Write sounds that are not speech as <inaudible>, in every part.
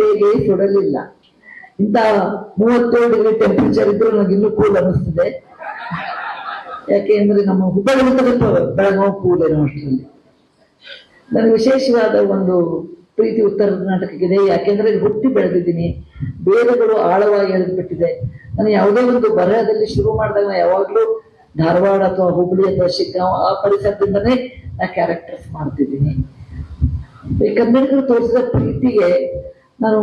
ಹೇಗೆ ಕೊಡಲಿಲ್ಲ. ಇಂತ ಮೂವತ್ತೇಳು ಡಿಗ್ರಿ ಟೆಂಪರೇಚರ್ ಇದ್ರೂ ನನಗೆ ಇನ್ನೂ ಕೂಲ್ ಅನ್ನಿಸ್ತದೆ. ಯಾಕೆ ಅಂದ್ರೆ ನಮ್ಮ ಹುಬ್ಬಳ್ಳಿ ಬೆಳಗಾವ್ ಕೂಲ್ ಏನೋ ಅಷ್ಟರಲ್ಲಿ. ನನಗೆ ವಿಶೇಷವಾದ ಒಂದು ಪ್ರೀತಿ ಉತ್ತರ ಕರ್ನಾಟಕಕ್ಕಿದೆ ಯಾಕೆಂದ್ರೆ ಹುಟ್ಟಿ ಬೆಳೆದಿದ್ದೀನಿ. ಬೇರೆಗಳು ಆಳವಾಗಿ ಎಳೆದ್ಬಿಟ್ಟಿದೆ. ನಾನು ಯಾವುದೇ ಒಂದು ಬರಹದಲ್ಲಿ ಶುರು ಮಾಡಿದಾಗ ಯಾವಾಗಲೂ ಧಾರವಾಡ ಅಥವಾ ಹುಬ್ಬಳ್ಳಿ ಅಥವಾ ಶಿಗ್ಗಾಂವ್ ಆ ಪರಿಸರದಿಂದನೇ ನಾ ಕ್ಯಾರೆಕ್ಟರ್ಸ್ ಮಾಡ್ತಿದ್ದೀನಿ. ಕನ್ನಡಿಗರು ತೋರಿಸಿದ ಪ್ರೀತಿಗೆ ನಾನು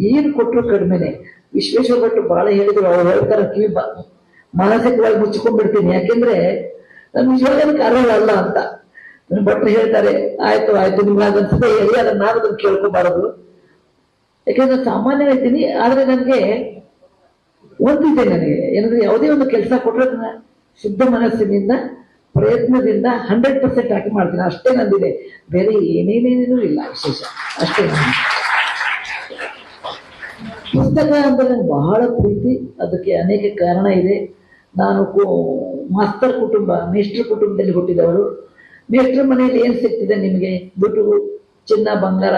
ಏನು ಕೊಟ್ಟರು ಕಡಿಮೆನೆ ವಿಶ್ವೇಶ್ವರ ಭಟ್ರು ಬಹಳ ಹೇಳಿದ್ರು, ಅವ್ರು ಹೇಳ್ತಾರೆ ಕಿವಿ ಬಾ. ಮಾನಸಿಕವಾಗಿ ಮುಚ್ಚಿಕೊಂಡ್ಬಿಡ್ತೀನಿ. ಯಾಕೆಂದ್ರೆ ನಾನು ನಿಜವಾಗ ಕಾರಣ ಅಲ್ಲ ಅಂತ. ನನ್ನ ಭಟ್ರು ಹೇಳ್ತಾರೆ, ಆಯ್ತು ಆಯ್ತು, ನಿಮ್ಗೆ ಅದನ್ಸುತ್ತೆ ಹೇಳಿ, ಅದನ್ನ ನಾನು ಅದನ್ನು ಕೇಳ್ಕೊಬಾರದು. ಯಾಕೆಂದ್ರೆ ಸಾಮಾನ್ಯ ಇದ್ದೀನಿ ಆದ್ರೆ ನನಗೆ ಒಂದಿದೆ ನನಗೆ. ಏನಂದ್ರೆ ಯಾವುದೇ ಒಂದು ಕೆಲಸ ಕೊಟ್ಟರೆ ಅದನ್ನ ಶುದ್ಧ ಮನಸ್ಸಿನಿಂದ, ಪ್ರಯತ್ನದಿಂದ ಹಂಡ್ರೆಡ್ ಪರ್ಸೆಂಟ್ ಹಾಕಿ ಮಾಡ್ತೀನಿ. ಅಷ್ಟೇ ನಂದಿದೆ. ಬೇರೆ ಏನೇನೇನೇನೂ ಇಲ್ಲ ವಿಶೇಷ. ಅಷ್ಟೇ. ಪುಸ್ತಕ ಅಂದರೆ ಬಹಳ ಪ್ರೀತಿ, ಅದಕ್ಕೆ ಅನೇಕ ಕಾರಣ ಇದೆ. ನಾನು ಮಾಸ್ತರ್ ಕುಟುಂಬ, ಮೇಷ್ಟ್ರ ಕುಟುಂಬದಲ್ಲಿ ಹುಟ್ಟಿದವರು. ಮೇಷ್ಟ್ರ ಮನೆಯಲ್ಲಿ ಏನು ಸಿಗ್ತದೆ ನಿಮಗೆ? ದುಡ್ಡು, ಚಿನ್ನ, ಬಂಗಾರ,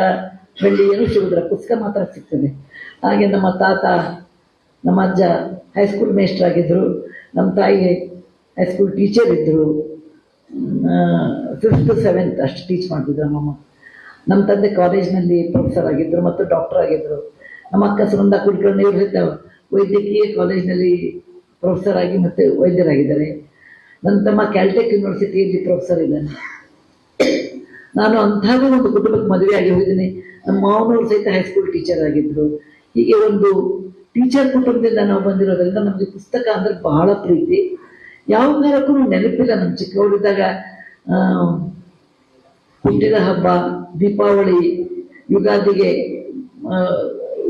ಬೆಳ್ಳಿ, ಏನು ಸಿಗುದಿಲ್ಲ. ಪುಸ್ತಕ ಮಾತ್ರ ಸಿಗ್ತದೆ. ಹಾಗೆ ನಮ್ಮ ತಾತ, ನಮ್ಮ ಅಜ್ಜ ಹೈಸ್ಕೂಲ್ ಮೇಸ್ಟರ್ ಆಗಿದ್ದರು ನಮ್ಮ ತಾಯಿ ಹೈಸ್ಕೂಲ್ ಟೀಚರ್ ಇದ್ದರು ಫಿಫ್ತ್ ಸೆವೆಂತ್ ಅಷ್ಟು ಟೀಚ್ ಮಾಡ್ತಿದ್ರು ನಮ್ಮಮ್ಮ ನಮ್ಮ ತಂದೆ ಕಾಲೇಜ್ನಲ್ಲಿ ಪ್ರೊಫೆಸರ್ ಆಗಿದ್ದರು ಮತ್ತು ಡಾಕ್ಟರ್ ಆಗಿದ್ದರು ನಮ್ಮ ಅಕ್ಕ ಸುನಂದ ಕುಲಕರ್ಣಿ ಇವರು ವೈದ್ಯಕೀಯ ಕಾಲೇಜಿನಲ್ಲಿ ಪ್ರೊಫೆಸರ್ ಆಗಿ ಮತ್ತು ವೈದ್ಯರಾಗಿದ್ದಾರೆ. ನನ್ನ ತಮ್ಮ ಕ್ಯಾಲ್ಟೆಕ್ ಯೂನಿವರ್ಸಿಟಿಯಲ್ಲಿ ಪ್ರೊಫೆಸರ್ ಇದ್ದಾನೆ. ನಾನು ಅಂಥದ್ದು ಒಂದು ಕುಟುಂಬಕ್ಕೆ ಮದುವೆ ಆಗಿ ಹೋಗಿದ್ದೀನಿ. ನಮ್ಮ ಮಾವನವರು ಸಹಿತ ಹೈಸ್ಕೂಲ್ ಟೀಚರ್ ಆಗಿದ್ದರು ಹೀಗೆ ಒಂದು ಟೀಚರ್ ಕುಟುಂಬದಿಂದ ನಾವು ಬಂದಿರೋದ್ರಿಂದ ನಮಗೆ ಪುಸ್ತಕ ಅಂದರೆ ಬಹಳ ಪ್ರೀತಿ. ಯಾವ ಕಾಲಕ್ಕೂ ನೆನಪಿಲ್ಲ ನಮ್ಮ ಚಿಕ್ಕವರಿದ್ದಾಗ ಹುಟ್ಟಿದ ಹಬ್ಬ, ದೀಪಾವಳಿ, ಯುಗಾದಿಗೆ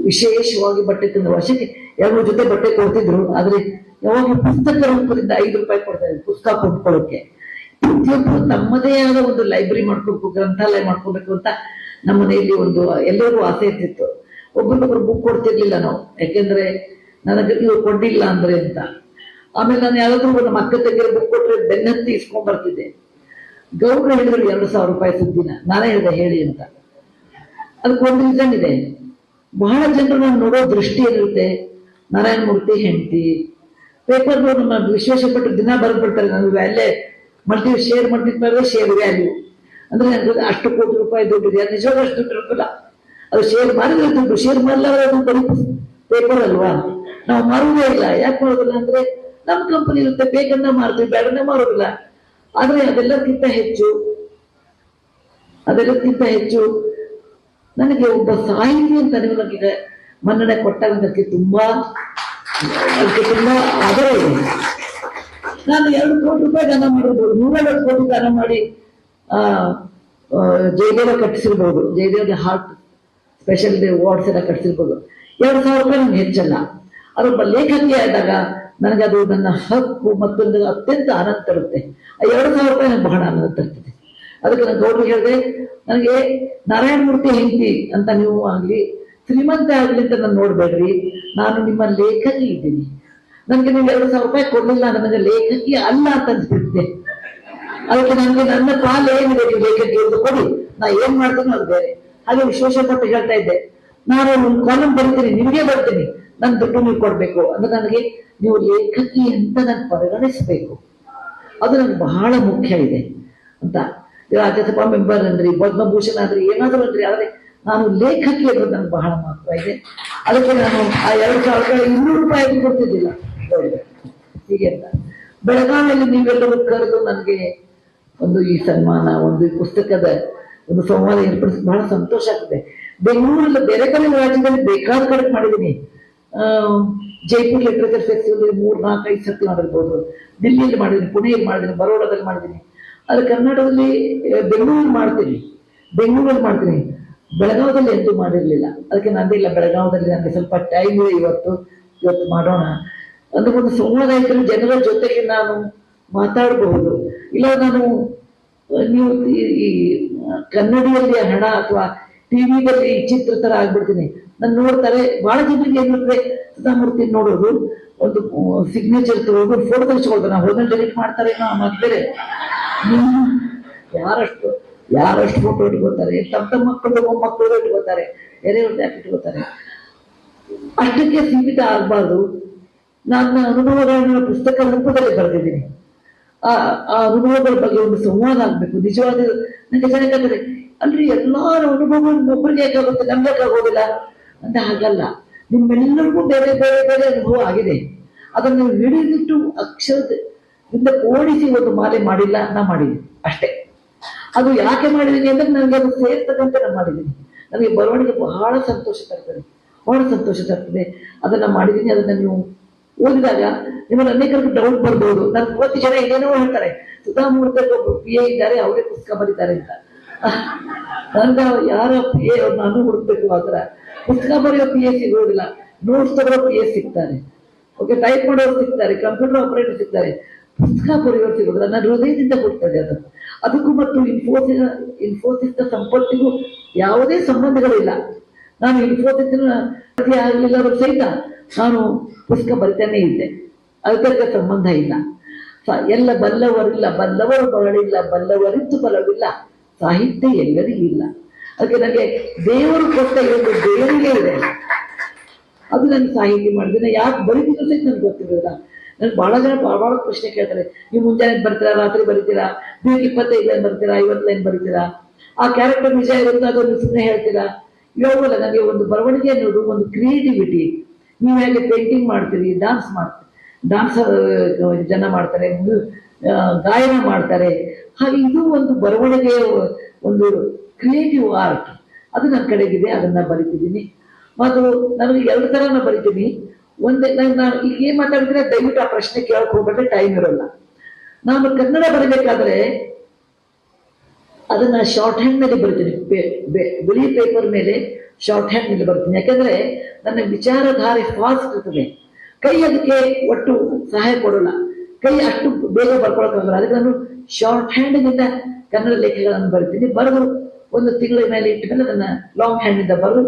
ವಿಶೇಷವಾಗಿ ಬಟ್ಟೆ ತಿಂದ ವರ್ಷಕ್ಕೆ ಎರಡು ಜೊತೆ ಬಟ್ಟೆ ಕೊಡ್ತಿದ್ರು ಆದ್ರೆ ಯಾವಾಗ ಪುಸ್ತಕ ರೂಪದಿಂದ ಐದು ರೂಪಾಯಿ ಕೊಡ್ತಾ ಇದ್ರು ಪುಸ್ತಕ ಕೊಂಡ್ಕೊಳ್ಳೋಕೆ. ಪ್ರತಿಯೊಬ್ಬರು ತಮ್ಮದೇ ಆದ ಒಂದು ಲೈಬ್ರರಿ ಮಾಡ್ಕೊಬೇಕು, ಗ್ರಂಥಾಲಯ ಮಾಡ್ಕೊಬೇಕು ಅಂತ ನಮ್ಮ ಮನೆಯಲ್ಲಿ ಒಂದು ಎಲ್ಲರಿಗೂ ಆಸೆ ಇರ್ತಿತ್ತು. ಒಬ್ಬರಿಗೊಬ್ರು ಬುಕ್ ಕೊಡ್ತಿರ್ಲಿಲ್ಲ ನಾವು. ಯಾಕೆಂದ್ರೆ ನನಗೆ ಇವ್ರು ಕೊಡ್ಲಿಲ್ಲ ಅಂದ್ರೆ ಅಂತ. ಆಮೇಲೆ ನಾನು ಯಾರಾದ್ರೂ ನಮ್ಮ ಅಕ್ಕ ತಂಗಿರ ಬುಕ್ ಕೊಟ್ರೆ ಬೆನ್ನತ್ತಿ ಇಸ್ಕೊಂಡ್ ಬರ್ತಿದ್ದೆ. ಗೌಡ್ರು ಹೇಳಿದ್ರು, ಎರಡು ಸಾವಿರ ರೂಪಾಯಿ ಸುದ್ದಿನ. ನಾನೇ ಹೇಳಿದೆ, ಹೇಳಿ ಅಂತ. ಅದಕ್ಕೆ ಒಂದು ರೀಸನ್ ಇದೆ. ಬಹಳ ಜನರು ನಾನು ನೋಡೋ ದೃಷ್ಟಿ ಇರುತ್ತೆ ನಾರಾಯಣ ಮೂರ್ತಿ ಹೆಂಡತಿ. ಪೇಪರ್ ನಮ್ಮ ವಿಶೇಷಪಟ್ಟು ದಿನ ಬರ್ಬಿಡ್ತಾರೆ ಬಿಡ್ತಾರೆ value multi share multiply share value. ಅಂದ್ರೆ ನನಗೆ ಅಷ್ಟು ಕೋಟಿ ರೂಪಾಯಿ ದುಡ್ಡು ಇದೆ ನಿಜವಾಗ ಅಷ್ಟು ದುಡ್ಡು ಇರಲ್ಲ ಅದು ಶೇರ್ ಮಾರಿದ್ರೆ ದುಡ್ಡು, ಶೇರ್ ಮಾಡಲ್ಲ ಅದು ಬರೀ ಪೇಪರ್ ಅಲ್ವಾ? ನಾವು ಮಾರುವುದೇ ಇಲ್ಲ, ಯಾಕೆ ಮಾಡೋದಿಲ್ಲ ಅಂದ್ರೆ ನಮ್ಮ ಕಂಪನಿ ಇರುತ್ತೆ ಬೇಗನ್ನ ಮಾರ್ತೀವಿ ಬೇಡನೆ ಮಾರೋದಿಲ್ಲ ಆದ್ರೆ ಅದೆಲ್ಲಕ್ಕಿಂತ ಹೆಚ್ಚು ಅದೆಲ್ಲಕ್ಕಿಂತ ಹೆಚ್ಚು ನನಗೆ ಒಬ್ಬ ಸಾಹಿತಿ ಅಂತ ನನಗೆ ಮನ್ನಣೆ ಕೊಟ್ಟಾಗ ನನಗೆ ತುಂಬಾ ತುಂಬಾ ಆದರ ಇದೆ. ನಾನು ಎರಡು ಕೋಟಿ ರೂಪಾಯಿ ದಾನ ಮಾಡಿರ್ಬೋದು. ನೂರೈವತ್ತು ಕೋಟಿ ದಾನ ಮಾಡಿ ಆ, ಜಯದೇವ ಕಟ್ಟಿಸಿರ್ಬೋದು. ಜಯದೇವದ ಹಾರ್ಟ್ ಸ್ಪೆಷಲ್ ವಾರ್ಡ್ಸ್ ಎಲ್ಲ ಕಟ್ಟಿಸಿರ್ಬೋದು. ಎರಡು ಸಾವಿರ ರೂಪಾಯಿ ನನಗೆ ಹೆಚ್ಚಲ್ಲ. ಅದೊಬ್ಬ ಲೇಖಕಿ ಆದಾಗ ನನಗದು ನನ್ನ ಹಕ್ಕು ಮತ್ತೊಂದು ಅತ್ಯಂತ ಆನಂದ ತರುತ್ತೆ. ಆ ಎರಡು ಸಾವಿರ ರೂಪಾಯಿ ನನಗೆ ಬಹಳ ಆನಂದ ತರ್ತದೆ. ಅದಕ್ಕೆ ನಾನು ಗೌಡ್ರಿಗೆ ಹೇಳಿದೆ, ನನಗೆ ನಾರಾಯಣ ಮೂರ್ತಿ ಹೆಂಡತಿ ಅಂತ ನೀವು ಆಗಲಿ, ಶ್ರೀಮಂತ ಆಗಲಿ ಅಂತ ನಾನು ನೋಡಬೇಡ್ರಿ. ನಾನು ನಿಮ್ಮ ಲೇಖಕಿ ಇದ್ದೀನಿ. ನನಗೆ ನೀವು ಎರಡು ಸಾವಿರ ರೂಪಾಯಿ ಕೊಡಲಿಲ್ಲ ನನಗೆ ಲೇಖಕಿ ಅಲ್ಲ ಅಂತ ಅನ್ಸ್ಬಿಟ್ಟಿದೆ ಅದಕ್ಕೆ ನನಗೆ ನನ್ನ ಪಾಲು ಏನಿದೆ ನೀವು ಲೇಖಕಿ ಎಂದು ಕೊಡಿ. ನಾ ಏನ್ ಮಾಡ್ತೀನಿ ಅದು ಬೇರೆ ಹಾಗೆ ಕೊಟ್ಟು ಹೇಳ್ತಾ ಇದ್ದೆ, ನಾನು ಒಂದು ಕಾಲಂ ಬರ್ತೀನಿ, ನಿಮಗೆ ಬರ್ತೀನಿ, ನನ್ನ ದುಡ್ಡು ನೀವು ಕೊಡ್ಬೇಕು. ಅಂದ್ರೆ ನನಗೆ ನೀವು ಲೇಖಕಿ ಅಂತ ನಾನು ಪರಿಗಣಿಸಬೇಕು. ಅದು ನನಗೆ ಬಹಳ ಮುಖ್ಯ ಇದೆ ಅಂತ. ರಾಜ್ಯಸಭಾ ಮೆಂಬರ್ ಅಂದ್ರಿ ಪದ್ಮಭೂಷಣ ಅಂದ್ರಿ ಏನಾದರೂ ಅಂದ್ರಿ ಆದ್ರೆ ನಾನು ಲೇಖಕಿ ಅನ್ನೋದು ನನಗೆ ಬಹಳ ಮಹತ್ವ ಇದೆ. ಅದಕ್ಕೆ ನಾನು ಆ ಎರಡು ಸಾವಿರ ಇನ್ನೂರು ರೂಪಾಯಿ ಕೊಡ್ತಿದ್ದಿಲ್ಲ. ಹೀಗೆ ಅಂತ. ಬೆಳಗಾವಿಯಲ್ಲಿ ನೀವೆಲ್ಲರೂ ಕರೆದು ನನಗೆ ಒಂದು ಈ ಸನ್ಮಾನ, ಒಂದು ಈ ಪುಸ್ತಕದ ಒಂದು ಸಂವಾದ ಏರ್ಪಡಿಸಿ ಬಹಳ ಸಂತೋಷ ಆಗ್ತದೆ. ಬೆಂಗಳೂರಲ್ಲಿ, ಬೇರೆ ಕಡೆ ರಾಜ್ಯದಲ್ಲಿ ಬೇಕಾದ ಕಡೆ ಮಾಡಿದ್ದೀನಿ. ಜೈಪುರ್ ಲಿಟ್ರೇಚರ್ ಫೆಸ್ಟಿವಲ್ ಮೂರ್ ನಾಲ್ಕೈದು ಸರ್ತಿ ಮಾಡಿರ್ಬೋದು. ದಿಲ್ಲಿಯಲ್ಲಿ ಮಾಡಿದ್ದೀನಿ, ಪುಣೆಯಲ್ಲಿ ಮಾಡಿದ್ದೀನಿ, ಬರೋಡದಲ್ಲಿ ಮಾಡಿದ್ದೀನಿ. ಆದ್ರೆ ಕರ್ನಾಟಕದಲ್ಲಿ ಬೆಂಗಳೂರು ಮಾಡ್ತೀನಿ. ಬೆಂಗಳೂರಲ್ಲಿ ಮಾಡ್ತೀನಿ. ಬೆಳಗಾವದಲ್ಲಿ ಎಂತೂ ಮಾಡಿರಲಿಲ್ಲ. ಅದಕ್ಕೆ ನಂದಿಲ್ಲ ಬೆಳಗಾವದಲ್ಲಿ ನನಗೆ ಸ್ವಲ್ಪ ಟೈಮ್ ಇದೆ ಇವತ್ತು. ಇವತ್ತು ಮಾಡೋಣ. ಅಂದ್ರೆ ಒಂದು ಸಂವಾದ ಜನರ ಜೊತೆಗೆ ನಾನು ಮಾತಾಡಬಹುದು ಇಲ್ಲ, ನಾನು ನೀವು ಈ- ಕನ್ನಡಿಯಲ್ಲಿ ಹಣ ಅಥವಾ ಟಿವಿದಲ್ಲಿ ಚಿತ್ರ ತರ ಆಗ್ಬಿಡ್ತೀನಿ. ನಾನು ನೋಡ್ತಾರೆ, ಬಹಳ ಜನರಿಗೆ ಏನಂದ್ರೆ ಸುಧಾಮೂರ್ತಿ ನೋಡೋದು, ಒಂದು ಸಿಗ್ನೇಚರ್ ತಗೊಂಡು ಫೋಟೋ ತೆಗೆಸ್ಕೊಳ್ತಾರೆ. ನಾವು ಹೋದ್ರೆ ಡೆಲಿಟ್ ಮಾಡ್ತಾರೆ ಏನೋ ಮತ್ತೆ <laughs> ಯಾರಷ್ಟು ಯಾರಷ್ಟು ಫೋಟೋ ಇಟ್ಕೋತಾರೆ ತಮ್ಮ ತಮ್ಮ ಮಕ್ಕಳು ಮೊಮ್ಮಕ್ಕಳು ಇಟ್ಕೋತಾರೆ ಎರೆಹುಳು ಯಾಕೆ ಇಟ್ಕೊತಾರೆ ಅಷ್ಟಕ್ಕೆ ಸೀಮಿತ ಆಗಬಾರ್ದು. ನನ್ನ ಅನುಭವಗಳನ್ನ ಪುಸ್ತಕ ರೂಪದಲ್ಲಿ ಬರೆದಿದ್ದೀನಿ. ಆ ಆ ಅನುಭವಗಳ ಬಗ್ಗೆ ಒಂದು ಸಂವಾದ ಆಗ್ಬೇಕು. ನಿಜವಾದ ನನಗೆ ಜನ ಅಂದ್ರೆ ಎಲ್ಲಾರ ಅನುಭವಗಳು ಒಬ್ಬರಿಗೆ ಯಾಕಾಗುತ್ತೆ ನಂಬಕ್ಕಾಗೋದಿಲ್ಲ ಅಂತ ಹಾಗಲ್ಲ. ನಿಮ್ಮೆಲ್ಲರಿಗೂ ಬೇರೆ ಬೇರೆ ಬೇರೆ ಅನುಭವ ಆಗಿದೆ. ಅದನ್ನು ಹಿಡಿದಿಟ್ಟು ಅಕ್ಷರದಿಂದ ಓಡಿಸಿ ಒಂದು ಮಾಲೆ ಮಾಡಿಲ್ಲ ಅಂತ ಮಾಡಿದ್ದೀನಿ. ಅಷ್ಟೇ. ಅದು ಯಾಕೆ ಮಾಡಿದ್ದೀನಿ ಅಂದ್ರೆ ನನಗೆ ಅದು ಸೇರ್ತಕ್ಕಂತ ನಾನು ಮಾಡಿದ್ದೀನಿ. ನನಗೆ ಬರವಣಿಗೆ ಬಹಳ ಸಂತೋಷ ತರ್ತದೆ. ಬಹಳ ಸಂತೋಷ ತರ್ತದೆ. ಅದನ್ನ ಮಾಡಿದ್ದೀನಿ, ಅದನ್ನ ನೀವು ಓದಿದಾಗ ನಿಮ್ಮಲ್ಲಿ ಅನೇಕರಿಗೆ ಡೌಟ್ ಬರ್ಬೋದು. ನನ್ ಮೂವತ್ತು ಜನ ಏನೇನೋ ಹೇಳ್ತಾರೆ. ಸುಧಾಮೂರ್ತಿ ಒಬ್ಬರು ಪಿ ಎ ಇದ್ದಾರೆ, ಅವರೇ ಪುಸ್ತಕ ಬರೀತಾರೆ ಅಂತ. ನನ್ಗೆ ಯಾರ ಪಿ ಎ ನಾನು ಹುಡುಕ್ಬೇಕು ಆ ಥರ. ಪುಸ್ತಕ ಬರೆಯೋ ಪಿ ಎ ಸಿಗೋದಿಲ್ಲ. ನೋಟ್ಸ್ ತಗೊಳ್ಳೋ ಪಿ ಎ ಸಿಗ್ತಾರೆ. ಓಕೆ ಟೈಪ್ ಮಾಡೋರು ಸಿಗ್ತಾರೆ. ಕಂಪ್ಯೂಟರ್ ಆಪರೇಟರ್ ಸಿಗ್ತಾರೆ. ಪುಸ್ತಕ ಬರೆಯೋರು ನನ್ನ ನಾನು ಹೃದಯದಿಂದ ಕೊಡ್ತದೆ ಅದು. ಅದಕ್ಕೂ ಮತ್ತು ಇನ್ಫೋಸಿಸ್ ಇನ್ಫೋಸಿಸ್ ಸಂಪತ್ತಿಗೂ ಯಾವುದೇ ಸಂಬಂಧಗಳಿಲ್ಲ. ನಾನು ಇನ್ಫೋಸಿಸ್ನ ಆಗಲಿಲ್ಲ ಸಹಿತ ನಾನು ಪುಸ್ತಕ ಬರಿತಾನೆ ಇದ್ದೆ. ಅದಕ್ಕೆ ಸಂಬಂಧ ಇಲ್ಲ. ಎಲ್ಲ ಬಲ್ಲವರಿಲ್ಲ, ಬಲ್ಲವರು ಬರಲಿಲ್ಲ ಬಲ್ಲವರಿದ್ದು ಬಲವಿಲ್ಲ ಸಾಹಿತ್ಯ ಎಲ್ಲರಿಗೂ ಇಲ್ಲ. ಅದಕ್ಕೆ ನನಗೆ ದೇವರು ಕೊಟ್ಟ ಒಂದು ದೇವರಿಗೆ ಇದೆ. ಅದು ನನ್ನ ಸಾಹಿತ್ಯ ಮಾಡಿದ್ರೆ ಯಾಕೆ ಬರೀತೀನಿ ಸಹಿತ ನನಗೆ ಗೊತ್ತಿರಲಿಲ್ಲ ನನ್ಗೆ ಬಹಳ ಜನ ಬಹಳ ಪ್ರಶ್ನೆ ಕೇಳ್ತಾರೆ. ನೀವು ಮುಂಜಾನೆ ಬರ್ತೀರಾ? ರಾತ್ರಿ ಬರೀತೀರಾ? ನೀವು ಇಪ್ಪತ್ತೈದು ಲೈನ್ ಬರ್ತೀರಾ? ಐವತ್ತು ಲೈನ್ ಬರೀತೀರಾ? ಆ ಕ್ಯಾರೆಕ್ಟರ್ ನಿಜ ಇರುತ್ತೆ ಅದನ್ನು ಸುಮ್ಮನೆ ಹೇಳ್ತೀರಾ? ಇವಾಗಲ್ಲ ನನಗೆ ಒಂದು ಬರವಣಿಗೆ ಅನ್ನೋದು, ಒಂದು ಕ್ರಿಯೇಟಿವಿಟಿ ನೀವು ಹೇಗೆ ಪೇಂಟಿಂಗ್ ಮಾಡ್ತೀರಿ ಡಾನ್ಸ್ ಮಾಡ್ತೀರಿ. ಡಾನ್ಸ್ ಜನ ಮಾಡ್ತಾರೆ ಗಾಯನ ಮಾಡ್ತಾರೆ. ಹಾಗೆ ಇದು ಒಂದು ಬರವಣಿಗೆಯ ಒಂದು ಕ್ರಿಯೇಟಿವ್ ಆರ್ಟ್ ಅದು ನನ್ನ ಕಡೆಗಿದೆ, ಅದನ್ನ ಬರಿತಿದ್ದೀನಿ. ಮತ್ತು ನನಗೆ ಎರಡು ಥರನ ಬರಿತೀನಿ. ಒಂದೇ ನಾನು ಈಗ ಏನ್ ಮಾತಾಡ್ತೀನಿ ದಯವಿಟ್ಟು ಆ ಪ್ರಶ್ನೆ ಕೇಳಕ್ ಹೋಗ್ಬಿಟ್ರೆ ಟೈಮ್ ಇರೋಲ್ಲ. ನಾನು ಕನ್ನಡ ಬರಬೇಕಾದ್ರೆ ಅದನ್ನ ಶಾರ್ಟ್ ಹ್ಯಾಂಡ್ನಲ್ಲಿ ಬರ್ತೀನಿ. ಬಿಳಿ ಪೇಪರ್ ಮೇಲೆ ಶಾರ್ಟ್ ಹ್ಯಾಂಡ್ನಲ್ಲಿ ಬರ್ತೀನಿ. ಯಾಕಂದ್ರೆ ನನ್ನ ವಿಚಾರಧಾರೆ ಫಾಸ್ಟ್ ಇರ್ತದೆ. ಕೈ ಅದಕ್ಕೆ ಒಟ್ಟು ಸಹಾಯ ಕೊಡೋಲ್ಲ. ಕೈ ಅಷ್ಟು ಬೇಗ ಬರ್ಕೊಳಕ್ಕಾಗಲ್ಲ. ಅದಕ್ಕೆ ನಾನು ಶಾರ್ಟ್ ಹ್ಯಾಂಡ್ನಿಂದ ಕನ್ನಡ ಲೇಖಗಳನ್ನು ಬರಿತೀನಿ. ಬರೆದು ಒಂದು ತಿಂಗಳ ಮೇಲೆ ಇಟ್ಟ ಮೇಲೆ ಅದನ್ನ ಲಾಂಗ್ ಹ್ಯಾಂಡ್ನಿಂದ ಬರು,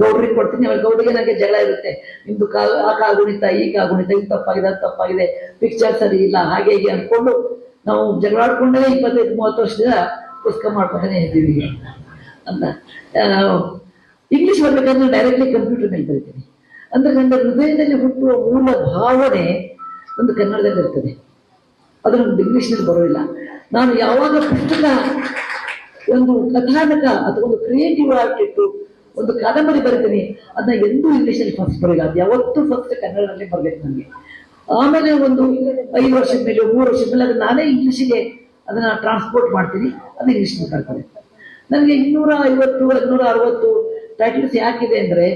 ಗೌಡ್ರಿಗೆ ಕೊಡ್ತೀನಿ, ಆಮೇಲೆ ಗೌಡ್ರಿಗೆ ನನಗೆ ಜಗಳ ಇರುತ್ತೆ. ನಿಮ್ದು ಕಾ, ಆ ಕಾಗುಣಿತ ಈ ಕಾಗುಣಿತ ಇದು ತಪ್ಪಾಗಿದೆ, ಅದು ತಪ್ಪಾಗಿದೆ ಪಿಕ್ಚರ್ ಸರಿ ಇಲ್ಲ, ಹಾಗೆ ಹೀಗೆ ಅನ್ಕೊಂಡು ನಾವು ಜಗಳಾಡ್ಕೊಂಡೇ ಇಪ್ಪತ್ತೈದು, ಮೂವತ್ತು ವರ್ಷದ ಪುಸ್ತಕ ಮಾಡ್ಕೊಂಡೇ ಇದ್ದೀವಿ ಅಂತ. ಇಂಗ್ಲಿಷ್ ಬರ್ಬೇಕಂದ್ರೆ ಡೈರೆಕ್ಟ್ಲಿ ಕಂಪ್ಯೂಟರ್ ಮೇಲೆ ಬರಿತೀನಿ. ಅಂದ್ರೆ ನನ್ನ ಹೃದಯದಲ್ಲಿ ಹುಟ್ಟುವ ಮೂಲ ಭಾವನೆ ಒಂದು ಕನ್ನಡದಲ್ಲಿ ಇರ್ತದೆ. ಅದು ನಮ್ದು ಇಂಗ್ಲಿಷ್ನಲ್ಲಿ ಬರೋದಿಲ್ಲ. ನಾನು ಯಾವಾಗ ಪುಸ್ತಕ ಒಂದು ಕಥಾನಕ ಅಥವಾ ಒಂದು ಕ್ರಿಯೇಟಿವ್ ಆಗಿಟ್ಟು ಒಂದು ಕಾದಂಬರಿ ಬರ್ತೀನಿ. ಅದನ್ನ ಎಂದೂ ಇಂಗ್ಲೀಷಲ್ಲಿ ಫಸ್ಟ್ ಬರಲಿಲ್ಲ ಅದು ಯಾವತ್ತೂ ಫಸ್ಟ್ ಕನ್ನಡದಲ್ಲಿ ಬರಬೇಕು ನನಗೆ. ಆಮೇಲೆ ಒಂದು ಐದು ವರ್ಷದ ಮೇಲೆ, ಮೂರು ವರ್ಷದ ಮೇಲೆ ಅದನ್ನ ನಾನೇ ಇಂಗ್ಲಿಷಿಗೆ ಅದನ್ನ ಟ್ರಾನ್ಸ್ಪೋರ್ಟ್ ಮಾಡ್ತೀನಿ. ಅದು ಇಂಗ್ಲಿಷ್ ಮಾತಾಡ್ತಾರೆ. ನನಗೆ ಇನ್ನೂರ ಐವತ್ತು ಇನ್ನೂರ ಅರವತ್ತು ಟೈಟಲ್ಸ್ ಯಾಕಿದೆ ಅಂದ್ರೆ,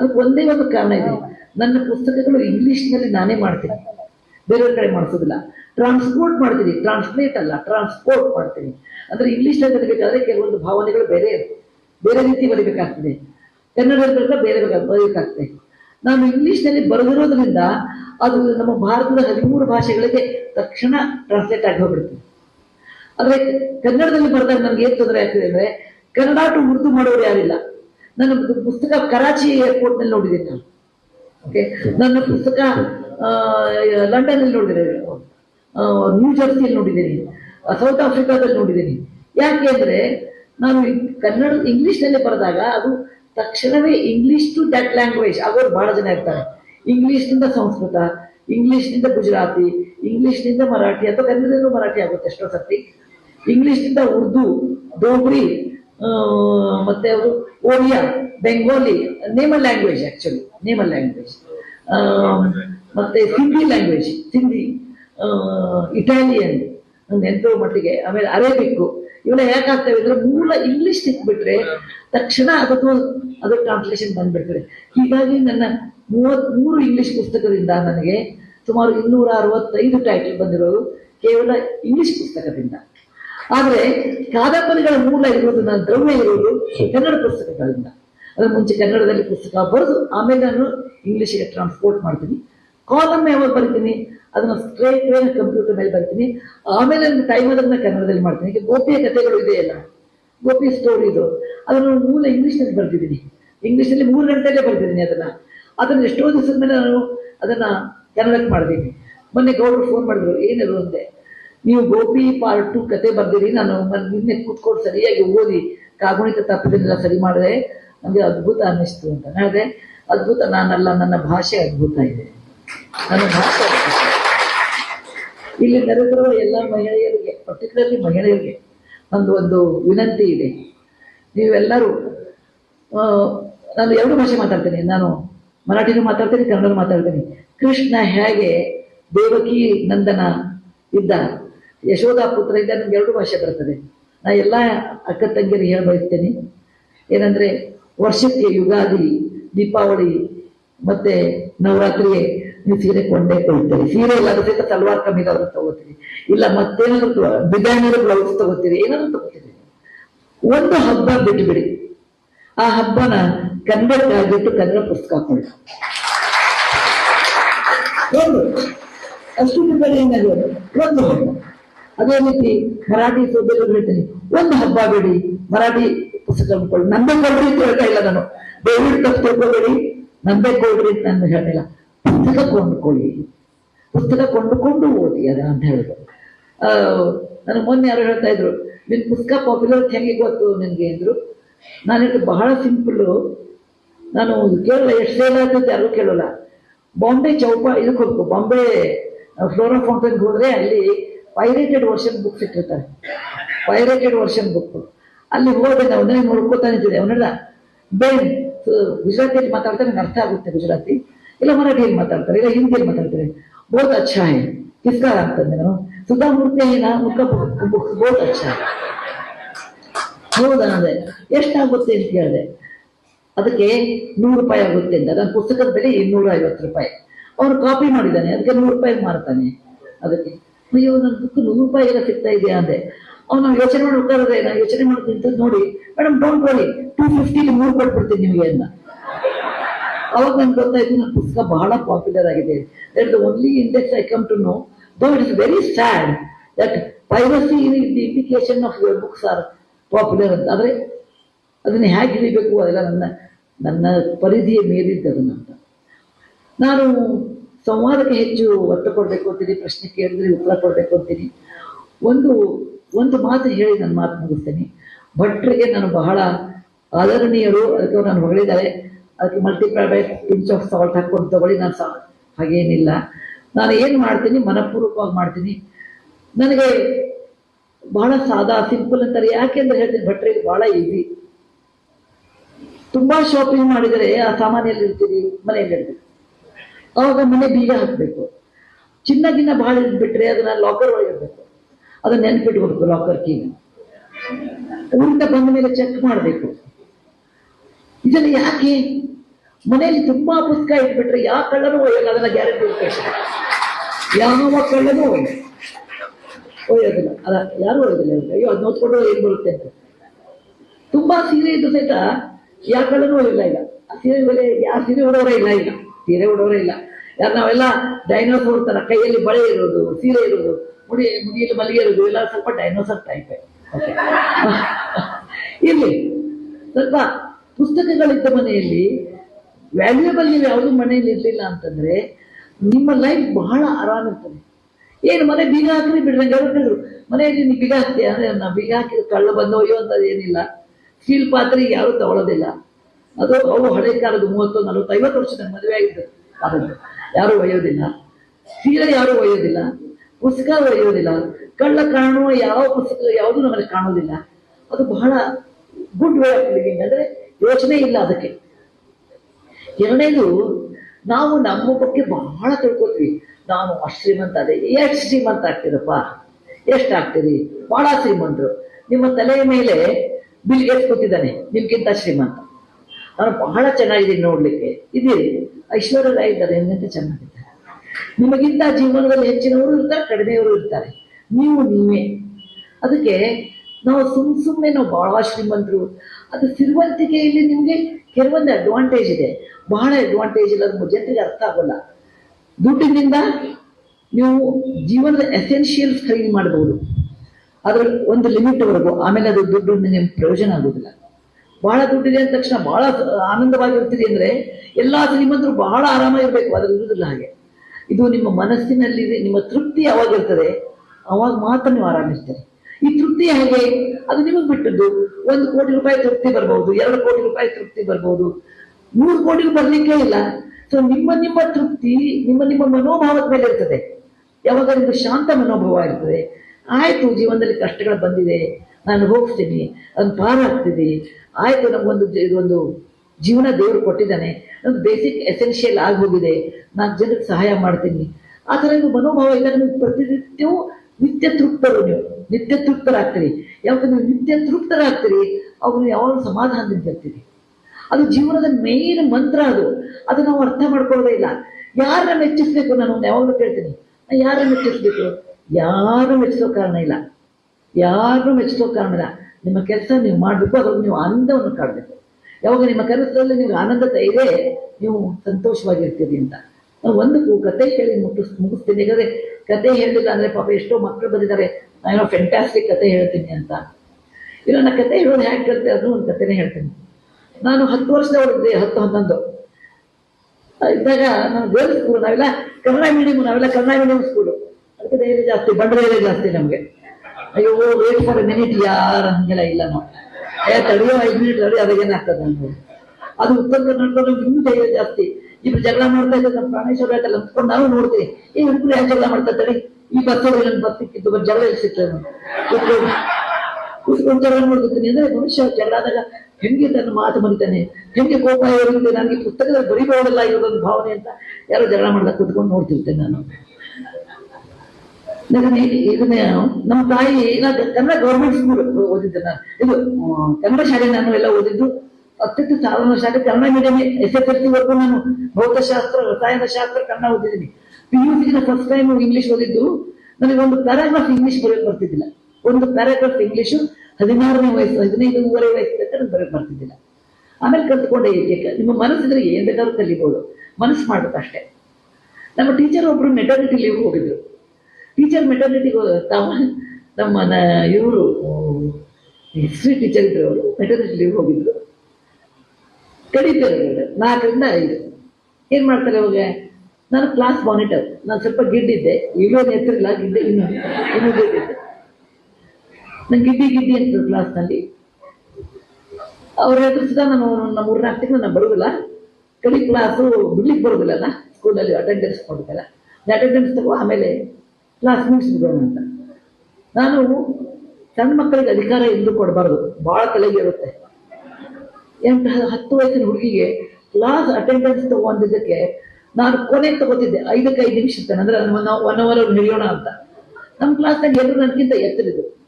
ಅದಕ್ಕೆ ಒಂದೇ ಒಂದು ಕಾರಣ ಇದೆ. ನನ್ನ ಪುಸ್ತಕಗಳು ಇಂಗ್ಲಿಷ್ನಲ್ಲಿ ನಾನೇ ಮಾಡ್ತೀನಿ. ಬೇರೆಯವ್ರ ಕಡೆ ಮಾಡಿಸೋದಿಲ್ಲ. ಟ್ರಾನ್ಸ್ಪೋರ್ಟ್ ಮಾಡ್ತೀನಿ. ಟ್ರಾನ್ಸ್ಲೇಟ್ ಅಲ್ಲ ಟ್ರಾನ್ಸ್ಪೋರ್ಟ್ ಮಾಡ್ತೀನಿ. ಅಂದ್ರೆ ಇಂಗ್ಲಿಷ್ನಲ್ಲಿ ಬರಬೇಕಾದ್ರೆ ಕೆಲವೊಂದು ಭಾವನೆಗಳು ಬೇರೆ ಬೇರೆ ರೀತಿ ಬರೀಬೇಕಾಗ್ತದೆ. ಬರೆದ್ರೆ ಬೇರೆ ಬರಬೇಕಾಗ್ತದೆ. ನಾನು ಇಂಗ್ಲಿಷ್ನಲ್ಲಿ ಬರೆದಿರೋದ್ರಿಂದ ಅದು ನಮ್ಮ ಭಾರತದ ಹದಿಮೂರು ಭಾಷೆಗಳಿಗೆ ತಕ್ಷಣ ಟ್ರಾನ್ಸ್ಲೇಟ್ ಆಗಿ ಹೋಗ್ಬಿಡ್ತೀನಿ ಆದರೆ ಕನ್ನಡದಲ್ಲಿ ಬರೆದಾಗ ನನ್ಗೆ ಏನ್ ತೊಂದರೆ ಆಗ್ತದೆ ಅಂದ್ರೆ ಕನ್ನಡ ಟು ಉರ್ದು ಮಾಡೋರು ಯಾರಿಲ್ಲ. ನನ್ನ ಪುಸ್ತಕ ಕರಾಚಿ ಏರ್ಪೋರ್ಟ್ನಲ್ಲಿ ನೋಡಿದ್ದೀನಿ ನಾನು. ಓಕೆ ನನ್ನ ಪುಸ್ತಕ ಲಂಡನ್ ಅಲ್ಲಿ ನೋಡಿದ್ದೀನಿ. ನ್ಯೂ ಜರ್ಸಿಯಲ್ಲಿ ನೋಡಿದ್ದೀನಿ. ಸೌತ್ ಆಫ್ರಿಕಾದಲ್ಲಿ ನೋಡಿದ್ದೀನಿ. ಯಾಕೆ ಅಂದ್ರೆ, ನಾನು ಕನ್ನಡ, ಇಂಗ್ಲಿಷ್ನಲ್ಲಿ ಬರೆದಾಗ ಅದು ತಕ್ಷಣವೇ ಇಂಗ್ಲಿಷ್ ಟು ದಟ್ ಲ್ಯಾಂಗ್ವೇಜ್ ಆಗೋರು ಬಹಳ ಜನ ಇರ್ತಾರೆ. ಇಂಗ್ಲಿಷ್ನಿಂದ ಸಂಸ್ಕೃತ, ಇಂಗ್ಲಿಷ್ನಿಂದ ಗುಜರಾತಿ, ಇಂಗ್ಲಿಷ್ನಿಂದ ಮರಾಠಿ ಅಥವಾ ಕನ್ನಡದಲ್ಲೂ ಮರಾಠಿ ಆಗುತ್ತೆ ಎಷ್ಟೋ ಸರ್ತಿ. ಇಂಗ್ಲಿಷ್ನಿಂದ ಉರ್ದು, ಡೋಗ್ರಿ ಮತ್ತೆ ಅವರು ಓರಿಯಾ, ಬೆಂಗೋಲಿ, ನೇಮಲ್ ಲ್ಯಾಂಗ್ವೇಜ್ ಆಕ್ಚುಲಿ ನೇಮಲ್ ಲ್ಯಾಂಗ್ವೇಜ್ ಮತ್ತೆ ಸಿಂಧಿ ಲ್ಯಾಂಗ್ವೇಜ್ ಸಿಂಧಿ ಇಟಾಲಿಯನ್ ಎಂಟೋ ಮಟ್ಟಿಗೆ, ಆಮೇಲೆ ಅರೇಬಿಕ್ಕು ಇವನ್ನ ಯಾಕಾಗ್ತವೆ ಅಂದ್ರೆ ಮೂಲ ಇಂಗ್ಲಿಷ್ ಸಿಕ್ಬಿಟ್ರೆ ತಕ್ಷಣ ಅದಕ್ಕೂ ಅದು ಟ್ರಾನ್ಸ್ಲೇಷನ್ ಬಂದ್ಬಿಡ್ತದೆ. ಹೀಗಾಗಿ ನನ್ನ ಮೂವತ್ಮೂರು ಇಂಗ್ಲಿಷ್ ಪುಸ್ತಕದಿಂದ ನನಗೆ ಸುಮಾರು ಇನ್ನೂರ ಅರವತ್ತೈದು ಟೈಟಲ್ ಬಂದಿರೋದು ಕೇವಲ ಇಂಗ್ಲಿಷ್ ಪುಸ್ತಕದಿಂದ. ಆದ್ರೆ, ಕಾದಂಬರಿಗಳ ಮೂಲ ಇರೋದು ನನ್ನ ದ್ರವ್ಯ ಇರುವುದು ಕನ್ನಡ ಪುಸ್ತಕಗಳಿಂದ. ಅದ್ರ ಮುಂಚೆ ಕನ್ನಡದಲ್ಲಿ ಪುಸ್ತಕ ಬರೆದು, ಆಮೇಲೆ ನಾನು ಇಂಗ್ಲಿಷ್ಗೆ ಟ್ರಾನ್ಸ್ಪೋರ್ಟ್ ಮಾಡ್ತೀನಿ. ಕಾಲಮ್ ಯಾವಾಗ ಬರ್ತೀನಿ? ಅದನ್ನ ಸ್ಟ್ರೇಟ್ ವೇ ಕಂಪ್ಯೂಟರ್ ಮೇಲೆ ಬರ್ತೀನಿ. ಆಮೇಲೆ ನನ್ನ ಟೈಮ್ ಅದನ್ನ ಕನ್ನಡದಲ್ಲಿ ಮಾಡ್ತೀನಿ. ಈಗ ಗೋಪಿಯ ಕಥೆಗಳು ಇದೆಯಲ್ಲ? ಗೋಪಿ ಸ್ಟೋರಿ ಇದು. ಅದನ್ನು ಮೂಲ ಇಂಗ್ಲೀಷ್ನಲ್ಲಿ ಬರ್ತಿದ್ದೀನಿ ಇಂಗ್ಲೀಷಲ್ಲಿ ಮೂರು ಗಂಟೆಯಲ್ಲೇ ಬರ್ತಿದ್ದೀನಿ ಅದನ್ನ. ಅದನ್ನ ಎಷ್ಟೋ ದಿವಸದ ಮೇಲೆ ನಾನು ಅದನ್ನ ಕನ್ನಡಕ್ಕೆ ಮಾಡಿದ್ದೀನಿ ಮೊನ್ನೆ ಗೌಡ್ರು ಫೋನ್ ಮಾಡಿದ್ರು, ಏನಿದು ಅಂದೆ? ನೀವು ಗೋಪಿ ಪಾರ್ಟ್ ಟು ಕತೆ ಬರ್ದಿರಿ, ನಾನು ನಿನ್ನೆ ಕೂತ್ಕೊಂಡು ಸರಿಯಾಗಿ ಓದಿ ಕಾಗುಣಿತ ತಪ್ಪದನ್ನೆಲ್ಲ ಸರಿ ಮಾಡಿದೆ ನನಗೆ ಅದ್ಭುತ ಅನ್ನಿಸ್ತು ಅಂತ. ನಾನು ಅದ್ಭುತ ನಾನಲ್ಲ, ನನ್ನ ಭಾಷೆ ಅದ್ಭುತ ಇದೆ. ಇಲ್ಲಿ ನೆರೆದಿರುವ ಎಲ್ಲ ಮಹಿಳೆಯರಿಗೆ ಪರ್ಟಿಕ್ಯುಲರ್ಲಿ ಮಹಿಳೆಯರಿಗೆ ಒಂದು ಒಂದು ವಿನಂತಿ ಇದೆ. ನೀವೆಲ್ಲರೂ ನಾನು ಎರಡು ಭಾಷೆ ಮಾತಾಡ್ತೀನಿ. ನಾನು ಮರಾಠಿನೂ ಮಾತಾಡ್ತೀನಿ, ಕನ್ನಡನೂ ಮಾತಾಡ್ತೀನಿ. ಕೃಷ್ಣ ಹೇಗೆ ದೇವಕಿ ನಂದನ ಇದ್ದ, ಯಶೋಧ ಪುತ್ರ ಇದ್ದ, ನನಗೆ ಎರಡು ಭಾಷೆ ಬರ್ತದೆ. ನಾ ಎಲ್ಲ ಅಕ್ಕ ತಂಗಿಯರು ಹೇಳ ಬಯಸ್ತೇನೆ. ಏನಂದ್ರೆ, ವರ್ಷಕ್ಕೆ ಯುಗಾದಿ, ದೀಪಾವಳಿ, ಮತ್ತೆ ನವರಾತ್ರಿಗೆ ನೀವು ಸೀರೆ ಕೊಂಡೇ ಕೊಳ್ತೀರಿ ಸೀರೆ ಇಲ್ಲಾದ್ರೆ ಸಹಿತ ಸಲ್ವಾರ್ ಕಮ್ಮಿಗಾದ್ರು ತಗೋತೀರಿ? ಇಲ್ಲ ಮತ್ತೇನಾದ್ರು ಡಿಸೈನರ್ ಬ್ಲೌಸ್ ತಗೋತೀರಿ? ಏನಾದ್ರು ತಗೋತೀರಿ? ಒಂದು ಹಬ್ಬ ಬಿಟ್ಬಿಡಿ. ಆ ಹಬ್ಬನ ಕನ್ನಡಕ್ಕಾಗಿಟ್ಟು ಕನ್ನಡ ಪುಸ್ತಕ ಹಾಕೊಳ್ಳಿ. ಒಂದು. ಅಷ್ಟು ಬಿಡಬೇಡಿ ಏನಾದ್ರು ಒಂದು ಹಬ್ಬ. ಅದೇ ರೀತಿ ಮರಾಠಿ ಸೋದರ ಹೇಳ್ತೀನಿ. ಒಂದು ಹಬ್ಬ ಬಿಡಿ. ಮರಾಠಿ ಪುಸ್ತಕ ಕೊಡಿ ನಂದೇ ಕೊಡ್ರಿ ಅಂತ ಹೇಳ್ತಾ ಇಲ್ಲ ನಾನು. ದಯವಿಟ್ಟು ತಪ್ಪು ತಗೋಬೇಡಿ ನಂದೇ ಕೊಡ್ರಿ ಅಂತ ನಾನು ಹೇಳಿಲ್ಲ ಪುಸ್ತಕ ಕೊಂಡುಕೊಳ್ಳಿ. ಪುಸ್ತಕ ಕೊಂಡುಕೊಂಡು ಓದಿ ಅದ ಅಂತ ಹೇಳಿದ್ರು. ನನಗೆ ಮೊನ್ನೆ ಯಾರು ಹೇಳ್ತಾ ಇದ್ರು ನಿನ್ನ ಪುಸ್ತಕ ಪಾಪ್ಯುಲರ್ ಹೆಂಗೆ ಗೊತ್ತು ನನಗೆ ಅಂದ್ರು. ನಾನು ಹೇಳಿದ್ದು ಬಹಳ ಸಿಂಪಲ್ಲು ನಾನು ಕೇಳಲ್ಲ, ಎಷ್ಟು ಸೇಲ್ ಅಂತ ಯಾರು ಕೇಳಲ್ಲ. ಬಾಂಬೆ ಚೌಪ ಇದಕ್ಕೆ ಹೋಗ್ಬೇಕು. ಬಾಂಬೆ ಫ್ಲೋರಾ ಫೌಂಟನ್ಗೆ ಹೋದ್ರೆ ಅಲ್ಲಿ ಪೈರೇಟೆಡ್ ವರ್ಷನ್ ಬುಕ್ಸ್ ಇಟ್ಟಿರ್ತಾರೆ. ಪೈರೇಟೆಡ್ ವರ್ಷನ್ ಬುಕ್ ಅಲ್ಲಿ ಹೋದೆ ಅವನೇ ನೋಡ್ಕೋತಾ ನಿಂತಿದ್ದೆ ಅವನೆಲ್ಲ ಬೇನ್ ಗುಜರಾತಿಯಲ್ಲಿ ಮಾತಾಡ್ತಾರೆ ಅರ್ಥ ಆಗುತ್ತೆ ಗುಜರಾತಿ. ಇಲ್ಲ ಮರಾಠಿಯಲ್ಲಿ ಮಾತಾಡ್ತಾರೆ? ಇಲ್ಲ ಹಿಂದಿಯಲ್ಲಿ ಮಾತಾಡ್ತಾರೆ? ಬಹುತ್ ಅಚ್ಚಾ ಹೇ ಕಿಸ್ಕಾರ ಅಂತಂದೆ ನಾನು ಸುಧಾಮೂರ್ತಿ ಏನ? ಮುಖ ಬಹುತ್ ಅಚ್ಚಾ. ಹೌದಾ ಅಂದೆ? ಎಷ್ಟಾಗುತ್ತೆ ಅಂತ ಕೇಳಿದೆ. ಅದಕ್ಕೆ ನೂರು ರೂಪಾಯಿ ಆಗುತ್ತೆ ಅಂತ. ನನ್ನ ಪುಸ್ತಕದ ಬೆಲೆ ಇನ್ನೂರ ಐವತ್ತು ರೂಪಾಯಿ. ಅವನು ಕಾಪಿ ಮಾಡಿದ್ದಾನೆ. ಅದಕ್ಕೆ ನೂರು ರೂಪಾಯಿ ಮಾರ್ತಾನೆ. ಅದಕ್ಕೆ, ಅಯ್ಯೋ ನನ್ನ ಬುಕ್ ನೂರು ರೂಪಾಯಿ ಎಲ್ಲ ಸಿಗ್ತಾ ಇದೆಯಾ ಅಂದೆ. ಅವನು ಯೋಚನೆ ಮಾಡಿ ಹೋಗ್ತಾರೆ ನಾನು ಯೋಚನೆ ಮಾಡ್ತೀನಿ ಅಂತ ನೋಡಿ ಮೇಡಮ್ ಡೋಂಟ್ ವರಿ ಟೂ ಫಿಫ್ಟಿಲಿ ಮೂರು ಕೊಟ್ಬಿಡ್ತೀನಿ ನಿಮಗೆ ಅಂತ ಅವಾಗ ನಾನು ಗೊತ್ತಾಯ್ತು ನನ್ನ ಪುಸ್ತಕ ಬಹಳ ಪಾಪ್ಯುಲರ್ ಆಗಿದೆ. That the only index I come to know though it is very sad that the indication of your books are popular ಅಂತ ಆದರೆ ಅದನ್ನ ಹೇಗೆ ಹಿಡಿಬೇಕು ಅದೆಲ್ಲ ನನ್ನ ನನ್ನ ಪರಿಧಿಯ ಅಂತ. ನಾನು ಸಂವಾದಕ್ಕೆ ಹೆಚ್ಚು ಒತ್ತು ಕೊಡಬೇಕು ಅಂತೀನಿ, ಪ್ರಶ್ನೆ ಕೇಳಿದ್ರೆ ಉತ್ತರ ಕೊಡಬೇಕು ಅಂತೀನಿ. ಒಂದು ಒಂದು ಮಾತು ಹೇಳಿ ನನ್ನ ಮಾತು ಮುಗಿಸ್ತೇನೆ. ಭಟ್ರಿಗೆ ನಾನು ಬಹಳ ಆದರಣೀಯರು ಅವ್ರು ನಾನು ಹೊಗಳಿದ್ದಾರೆ ಅದಕ್ಕೆ ಮಲ್ಟಿಪ್ಲೈಡ್ ಪಿಂಚ್ ಆಫ್ ಸಾಲ್ಟ್ ಹಾಕೊಂಡು ತಗೊಳ್ಳಿ, ನಾನು ಸಾ, ಹಾಗೇನಿಲ್ಲ. ನಾನು ಏನು ಮಾಡ್ತೀನಿ, ಮನಪೂರ್ವಕವಾಗಿ ಮಾಡ್ತೀನಿ. ನನಗೆ ಬಹಳ ಸಾದಾ ಸಿಂಪಲ್ ಅಂತಾರೆ. ಯಾಕೆಂದ್ರೆ ಹೇಳ್ತೀನಿ, ಭಟ್ರಿ ಬಹಳ ಈಸಿ ತುಂಬಾ ಶಾಪಿಂಗ್ ಮಾಡಿದರೆ ಆ ಸಾಮಾನ್ಯಲ್ಲಿ ಇರ್ತೀರಿ ಮನೆಯಲ್ಲಿ ಇರ್ತೀರಿ. ಅವಾಗ ಮನೆ ಬೀಗ ಹಾಕಬೇಕು. ಚಿನ್ನ ಗಿನ್ನ ಬಹಳ ಇದ್ಬಿಟ್ರೆ ಅದನ್ನ ಲಾಕರ್ ಒಳಗೆ ಇರ್ಬೇಕು ಅದನ್ನ ನೆನ್ಪಿಟ್ಬೇಕು ಲಾಕರ್ ಕೀನ ಊರಿಂದ ಬಂದ ಮೇಲೆ ಚೆಕ್ ಮಾಡಬೇಕು. ಇದನ್ನ ಯಾಕೆ? ಮನೆಯಲ್ಲಿ ತುಂಬಾ ಪುಸ್ತಕ ಇಟ್ಬಿಟ್ರೆ ಯಾವ ಕಳ್ಳನೂ ಅದನ್ನ ಗ್ಯಾರಂಟಿ ಇರ್ಬೇಕು ಯಾವ ಕಳ್ಳನೂ ಒಳ್ಳೆ ಒಳ್ಳೆಯದಿಲ್ಲ. ಅಲ್ಲ, ಯಾರು ಒಯ್ಯೋದಿಲ್ಲ ಅಯ್ಯೋ, ಅದು ನೋಡ್ಕೊಂಡು ಏನ್ ಬರುತ್ತೆ ಅಂತ. ತುಂಬಾ ಸೀರೆ ಇದ್ದು ಸಹಿತ ಯಾವ ಕಳ್ಳನೂ ಇಲ್ಲ. ಈಗ ಆ ಸೀರೆ ಬೆಲೆ ಯಾವ ಸೀರೆ ಉಡೋರೇ ಇಲ್ಲ ಈಗ. ಸೀರೆ ಉಡೋರೇ ಇಲ್ಲ. ಯಾರು ನಾವೆಲ್ಲ ಡೈನೋಸೋರ್ ತರ ಕೈಯಲ್ಲಿ ಬಳೆ ಇರೋದು, ಸೀರೆ ಇರೋದು, ಮುಡಿ, ಮುಡಿಯಲ್ಲಿ ಮಲ್ಲಿಗೆ ಇರೋದು, ಎಲ್ಲ ಸ್ವಲ್ಪ ಡೈನೋಸರ್ ಟೈಪ್ <laughs> ಇಲ್ಲಿ ಸ್ವಲ್ಪ ಪುಸ್ತಕಗಳಿದ್ದ ಮನೆಯಲ್ಲಿ ವ್ಯಾಲ್ಯೂಯಬಲ್ ನೀವು ಯಾವುದು ಮನೆಯಲ್ಲಿ ಇರಲಿಲ್ಲ ಅಂತಂದ್ರೆ ನಿಮ್ಮ ಲೈಫ್ ಬಹಳ ಆರಾಮ ಇರ್ತದೆ. ಏನು ಮನೆ ಬೀಗ ಹಾಕಿ ಕೇಳಿದ್ರು. ಮನೆಯಲ್ಲಿ ನೀವು ಬೀಗ ಹಾಕ್ತೀಯ? ಅಂದ್ರೆ ನಾವು ಬೀಗ ಹಾಕಿದ ಕಳ್ಳ ಬಂದು ಅಂತ ಏನಿಲ್ಲ. ಸ್ಟೀಲ್ ಪಾತ್ರೆ ಯಾರು ತಗೊಳ್ಳೋದಿಲ್ಲ ಅದು ಅವು ಹಳೆ ಕಾಲದ ಮೂವತ್ತು ನಲವತ್ತು ಐವತ್ತು ವರ್ಷದ ಮದುವೆ ಆಗಿದ್ದು ಅದನ್ನು ಯಾರು ಒಯ್ಯೋದಿಲ್ಲ. ಸೀರೆ ಯಾರು ಒಯ್ಯೋದಿಲ್ಲ. ಪುಸ್ತಕ ಒಯ್ಯೋದಿಲ್ಲ. ಕಳ್ಳ ಕಾಣುವ ಯಾವ ಪುಸ್ತಕ ಯಾವುದು ನಮಗೆ ಕಾಣೋದಿಲ್ಲ. ಅದು ಬಹಳ ಗುಡ್ ವೇ ಆಫ್ ಲಿವಿಂಗ್ ಅಂದ್ರೆ ಯೋಚನೆ ಇಲ್ಲ ಅದಕ್ಕೆ. ಎರಡನೇದು, ನಾವು ನಮ್ಮ ಬಗ್ಗೆ ಬಹಳ ತಿಳ್ಕೊತೀವಿ. ನಾನು ಅಷ್ಟು ಶ್ರೀಮಂತ ಅದೆ. ಎಷ್ಟು ಶ್ರೀಮಂತ ಆಗ್ತೀರಪ್ಪ? ಎಷ್ಟು ಆಗ್ತೀರಿ? ಬಹಳ ಶ್ರೀಮಂತರು. ನಿಮ್ಮ ತಲೆಯ ಮೇಲೆ ಬಿಲ್ ಕೂತಿದ್ದಾನೆ ನಿಮ್ಗಿಂತ ಶ್ರೀಮಂತ. ನಾನು ಬಹಳ ಚೆನ್ನಾಗಿದ್ದೀನಿ ನೋಡ್ಲಿಕ್ಕೆ. ಇದೀರಿ ಐಶ್ವರ್ಯ ರಾಯ್ ಇದ್ದಾರೆ. ನಿಮ್ಗಿಂತ ಚೆನ್ನಾಗಿದ್ದಾರೆ? ನಿಮಗಿಂತ ಜೀವನದಲ್ಲಿ ಹೆಚ್ಚಿನವರು ಇರ್ತಾರೆ, ಕಡಿಮೆಯವರು ಇರ್ತಾರೆ. ನೀವು ನೀವೇ. ಅದಕ್ಕೆ ನಾವು ಸುಮ್ ಸುಮ್ಮನೆ ನಾವು ಬಹಳ ಶ್ರೀಮಂತರು. ಅದು ಸಿರುವಂತಿಕೆಯಲ್ಲಿ ನಿಮಗೆ ಕೆಲವೊಂದು ಅಡ್ವಾಂಟೇಜ್ ಇದೆ. ಬಹಳ ಅಡ್ವಾಂಟೇಜ್ ಇಲ್ಲ ಜನರಿಗೆ ಅರ್ಥ ಆಗೋಲ್ಲ. ದುಡ್ಡಿನಿಂದ ನೀವು ಜೀವನದ ಎಸೆನ್ಷಿಯಲ್ಸ್ ಖರೀದಿ ಮಾಡಬಹುದು ಅದ್ರ ಒಂದು ಲಿಮಿಟ್ವರೆಗೂ ಆಮೇಲೆ ಅದು ದುಡ್ಡು ನಿಮ್ಗೆ ಪ್ರಯೋಜನ ಆಗೋದಿಲ್ಲ. ಬಹಳ ದುಡ್ಡಿದೆ ಅಂದ ತಕ್ಷಣ ಬಹಳ ಆನಂದವಾಗಿರ್ತೀರಿ ಅಂದ್ರೆ ಎಲ್ಲ ಶ್ರೀಮಂತರು ಬಹಳ ಆರಾಮಾಗಿರ್ಬೇಕು. ಅದ್ರ ಇರುವುದಿಲ್ಲ ಹಾಗೆ. ಇದು ನಿಮ್ಮ ಮನಸ್ಸಿನಲ್ಲಿ ನಿಮ್ಮ ತೃಪ್ತಿ ಯಾವಾಗಿರ್ತದೆ ಅವಾಗ ಮಾತ್ರ ನೀವು ಆರಾಮಿಸ್ತೀರಿ ಈ ತೃಪ್ತಿ ಹೇಗೆ? ಅದು ನಿಮಗೆ ಬಿಟ್ಟದ್ದು. ಒಂದು ಕೋಟಿ ರೂಪಾಯಿ ತೃಪ್ತಿ ಬರ್ಬೋದು, ಎರಡು ಕೋಟಿ ರೂಪಾಯಿ ತೃಪ್ತಿ ಬರ್ಬೋದು. ನೂರು ಕೋಟಿ ಬರ್ಲಿಕ್ಕೆ ಇಲ್ಲ. ಸೊ ನಿಮ್ಮ ನಿಮ್ಮ ತೃಪ್ತಿ, ನಿಮ್ಮ ನಿಮ್ಮ ಮನೋಭಾವದ ಮೇಲೆ ಇರ್ತದೆ. ಯಾವಾಗ ನಿಮ್ಗೆ ಶಾಂತ ಮನೋಭಾವ ಇರ್ತದೆ. ಆಯ್ತು, ಜೀವನದಲ್ಲಿ ಕಷ್ಟಗಳು ಬಂದಿದೆ. ನಾನು ಹೋಗ್ತೀನಿ ಅದನ್ನು ಪಾರಾಗ್ತಿದೆ ಆಯ್ತು ನಮಗೊಂದು ಇದೊಂದು ಜೀವನ ದೇವರು ಕೊಟ್ಟಿದ್ದಾನೆ. ಒಂದು ಬೇಸಿಕ್ ಎಸೆನ್ಷಿಯಲ್ ಆಗಿ ಹೋಗಿದೆ. ನಾಲ್ಕು ಜನಕ್ಕೆ ಸಹಾಯ ಮಾಡ್ತೀನಿ. ಆ ಥರ ಮನೋಭಾವ ಇಲ್ಲ ನೀವು ಪ್ರತಿನಿತ್ಯವೂ ನಿತ್ಯ ತೃಪ್ತರು ನೀವು. ನಿತ್ಯ ತೃಪ್ತರಾಗ್ತೀರಿ ಯಾವಾಗ ನೀವು ನಿತ್ಯ ತೃಪ್ತರಾಗ್ತೀರಿ ಅವರು ಯಾವಾಗ ಸಮಾಧಾನದಿಂದ ಇರ್ತೀರಿ. ಅದು ಜೀವನದ ಮೇನ್ ಮಂತ್ರ ಅದು. ಅದು ನಾವು ಅರ್ಥ ಮಾಡ್ಕೊಳ್ಳೋದೇ ಇಲ್ಲ. ಯಾರನ್ನ ಮೆಚ್ಚಿಸ್ಬೇಕು ನಾನು ಯಾವಾಗಲೂ ಕೇಳ್ತೀನಿ. ನಾನು ಯಾರನ್ನ ಮೆಚ್ಚಿಸ್ಬೇಕು? ಯಾರು ಮೆಚ್ಚಿಸೋ ಕಾರಣ ಇಲ್ಲ. ಯಾರು ಮೆಚ್ಚಿಸೋ ಕಾರಣ ಇಲ್ಲ. ನಿಮ್ಮ ಕೆಲಸ ನೀವು ಮಾಡಬೇಕು ಅದ್ರಲ್ಲಿ ನೀವು ಆನಂದವನ್ನು ಕಾಡಬೇಕು. ಯಾವಾಗ ನಿಮ್ಮ ಕೆಲಸದಲ್ಲಿ ನೀವು ಆನಂದ ಇದೆ, ನೀವು ಸಂತೋಷವಾಗಿರ್ತೀರಿ ಅಂತ. ಒಂದು ಕತೆ ಹೇಳಿ ಮುಟ್ಟಿಸ್ ಮುಗಿಸ್ತೀನಿ. ಯಾಕಂದ್ರೆ ಕತೆ ಹೇಳಿಲ್ಲ ಅಂದ್ರೆ ಪಾಪ ಎಷ್ಟೋ ಮಕ್ಕಳು ಬಂದಿದ್ದಾರೆ. ನಾನು ಫೆಂಟಾಸ್ಟಿಕ್ ಕತೆ ಹೇಳ್ತೀನಿ ಅಂತ. ಇಲ್ಲ ನನ್ನ ಕತೆ ಹೇಳೋದು ಹ್ಯಾಗೆ ಕಲಿತೆ ಅದು ಒಂದು ಕತೆನೇ ಹೇಳ್ತೀನಿ. ನಾನು ಹತ್ತು ವರ್ಷದವಳಿದ್ದೆ ಹತ್ತು ಹನ್ನೊಂದು. ಇದ್ದಾಗ ನಾನು ಗರ್ಲ್ಸ್ ಸ್ಕೂಲ್ ನಾವೆಲ್ಲ ಕನ್ನಡ ಮೀಡಿಯಮ್ ನಾವೆಲ್ಲ ಕನ್ನಡ ಮೀಡಿಯಂ ಸ್ಕೂಲು ಅದಕ್ಕೆ ಧೈರ್ಯ ಜಾಸ್ತಿ, ಬಂಡವಾಳ ಜಾಸ್ತಿ ನಮಗೆ. ಅಯ್ಯೋ ವೇಟ್ ಫಾರ್ ಮಿನಿಟ್ ಯಾರ ಹಂಗೆಲ್ಲ ಇಲ್ಲ ನಾವು. ತಡೆಯೋ ಐದು ಮಿನಿಟ್ ತಡೆಯೋ ಅದೇನಾಗ್ತದೆ ನಮಗೆ? ಅದು ಉತ್ತರ ಕರ್ನಾಟಕದಲ್ಲಿ ಇನ್ನೂ ಧೈರ್ಯ ಜಾಸ್ತಿ. ಇಬ್ರು ಜಗಳ ಮಾಡ್ತಾ ಇದ್ದಾರೆ ನಮ್ಮ ಪ್ರಾಣೇಶ್ವರ ಆಯ್ತಲ್ಲ ಅಂದ್ಕೊಂಡು ನಾವು ನೋಡ್ತೀವಿ ಈ ಇಬ್ರು ಯಾಕೆ ಜಗಳ ಮಾಡ್ತಾ ಇದ್ದಾರೆ? ಈ ಬರ್ತವ್ರು ನನ್ನ ಬರ್ತಿಕ್ಕಿದ್ದು? ಜಗಳ ಎಲ್ಲಿ ಸಿಗ್ತದೆ ಕೂತ್ಕೊಂಡು ಕೂತ್ಕೊಂಡು ಜಗಳ ಅಂದ್ರೆ ಮನುಷ್ಯ ಜಗಳ ಆದಾಗ ಹೆಂಗೆ ತನ್ನ ಮಾತು ಮರಿತಾನೆ? ಹೆಂಗೆ ಕೋಪ ಇರುತ್ತೆ ನನಗೆ ಪುಸ್ತಕದಲ್ಲಿ ಬರಿಬಹುದಲ್ಲ ಇರೋದೊಂದು ಭಾವನೆ ಅಂತ ಯಾರೋ ಜಗಳ ಮಾಡ್ದಾಗ ಕೂತ್ಕೊಂಡು ನೋಡ್ತಿರ್ತೇನೆ ನಾನು. ಇದನ್ನ ನಮ್ಮ ತಾಯಿ ನಾನು ಕನ್ನಡ ಗೌರ್ಮೆಂಟ್ ಸ್ಕೂಲ್ ಓದಿದ್ದೆ ನಾನು. ಇದು ಕನ್ನಡ ಶಾಲೆ ನಾನು ಎಲ್ಲ ಓದಿದ್ದು ಅತ್ಯಂತ ಸಾಧಾರಣ ಶಾಲೆ Kannada medium S S L C ವರ್ಗು ನಾನು ಭೌತಶಾಸ್ತ್ರ ರಸಾಯನ ಶಾಸ್ತ್ರ ಕನ್ನಡ ಓದಿದ್ದೀನಿ. ಪಿ ಯು ಸಿನ ಫಸ್ಟ್ ಟೈಮ್ ಇಂಗ್ಲಿಷ್ ಓದಿದ್ದು, ನನಗೆ ಒಂದು ಪ್ಯಾರಾಗ್ರಾಫ್ ಇಂಗ್ಲಿಷ್ ಬರೆಯಕ್ಕೆ ಬರ್ತಿದ್ದಿಲ್ಲ. ಒಂದು ಪ್ಯಾರಾಗ್ರಾಫ್ ಇಂಗ್ಲಿಷು ಹದಿನಾರನೇ ವಯಸ್ಸು, ಹದಿನೈದೂವರೆ ವಯಸ್ಸು ಬೇಕಾದ್ರೆ ಬರೆಯಕ್ಕೆ ಬರ್ತಿದ್ದಿಲ್ಲ. ಆಮೇಲೆ ಕಲ್ತ್ಕೊಂಡೆ ನಿಮ್ಮ ಮನಸ್ಸಿದ್ರೆ ಏನ್ ಬೇಕಾದ್ರೂ ಕಲಿಬೋದು. ಮನಸ್ಸು ಮಾಡಬೇಕಷ್ಟೇ ನಮ್ಮ ಟೀಚರ್ ಒಬ್ರು ಮೆಟರ್ನಿಟಿ ಲೀವ್ ಹೋಗಿದ್ರು. ಟೀಚರ್ ಮೆಟರ್ನಿಟಿ ತಾವ ನಮ್ಮ ಇವರು ಹಿಸ್ಟ್ರಿ ಟೀಚರ್ ಇದ್ರು ಅವರು ಮೆಟರ್ನಿಟಿ ಲೀವ್ ಹೋಗಿದ್ರು. ಅವ್ರು. ನಾಲ್ಕರಿಂದ ಐದು. ಏನು ಮಾಡ್ತಾರೆ ಅವಾಗ ನಾನು ಕ್ಲಾಸ್ ಮಾನಿಟರ್ ನಾನು ಸ್ವಲ್ಪ ಗಿಡ್ಡಿದ್ದೆ ಇವೇನು ಎತ್ತರಿಲ್ಲ ಗಿಡ್ಡೆ ಇನ್ನು ಇನ್ನು ಗಿಡ್ಡಿದ್ದೆ. ನಂಗೆ ಗಿಡ್ಡಿ ಗಿಡ್ಡಿ ಅಂತ ಕ್ಲಾಸ್ನಲ್ಲಿ ಅವ್ರ ಎದುರಿಸಿದ ನಾನು ನಮ್ಮ ಮೂರ್ನಾಲ್ಕು ತಿಂಗಳು ನಾನು ಬರೋದಿಲ್ಲ. ಕಲಿ ಕ್ಲಾಸು ಬಿಡ್ಲಿಕ್ಕೆ ಬರೋದಿಲ್ಲಲ್ಲ ಸ್ಕೂಲಲ್ಲಿ ಅಟೆಂಡೆನ್ಸ್ ಕೊಡ್ಬೇಕಲ್ಲ. ಅಟೆಂಡೆನ್ಸ್ ತಗೋ, ಆಮೇಲೆ ಕ್ಲಾಸ್ ಮುಗಿಸ್ಬಿಡೋಣ ಅಂತ. ನಾನು ಸಣ್ಣ ಮಕ್ಕಳಿಗೆ ಅಧಿಕಾರ ಎಂದು ಕೊಡಬಾರ್ದು ಭಾಳ ತಲೆಗೆ ಇರುತ್ತೆ. ಎಂಟು, ಹತ್ತು ವಯಸ್ಸಿನ ಹುಡುಗಿಗೆ ಕ್ಲಾಸ್ ಅಟೆಂಡೆನ್ಸ್ ತಗೊಂಡಿದ್ದಕ್ಕೆ ನಾನು ಕೊನೆ ತಗೋತಿದ್ದೆ. ಐದಕ್ಕೆ ಐದು ನಿಮಿಷ ಇರ್ತಾನೆ ಅಂದ್ರೆ ಒನ್ ಒನ್ ಅವರ್ ಅಂತ. ನಮ್ಮ ಕ್ಲಾಸ್ನಾಗ ಎಲ್ಲರೂ ನನಗಿಂತ ಎತ್ತರಿದ್ರು.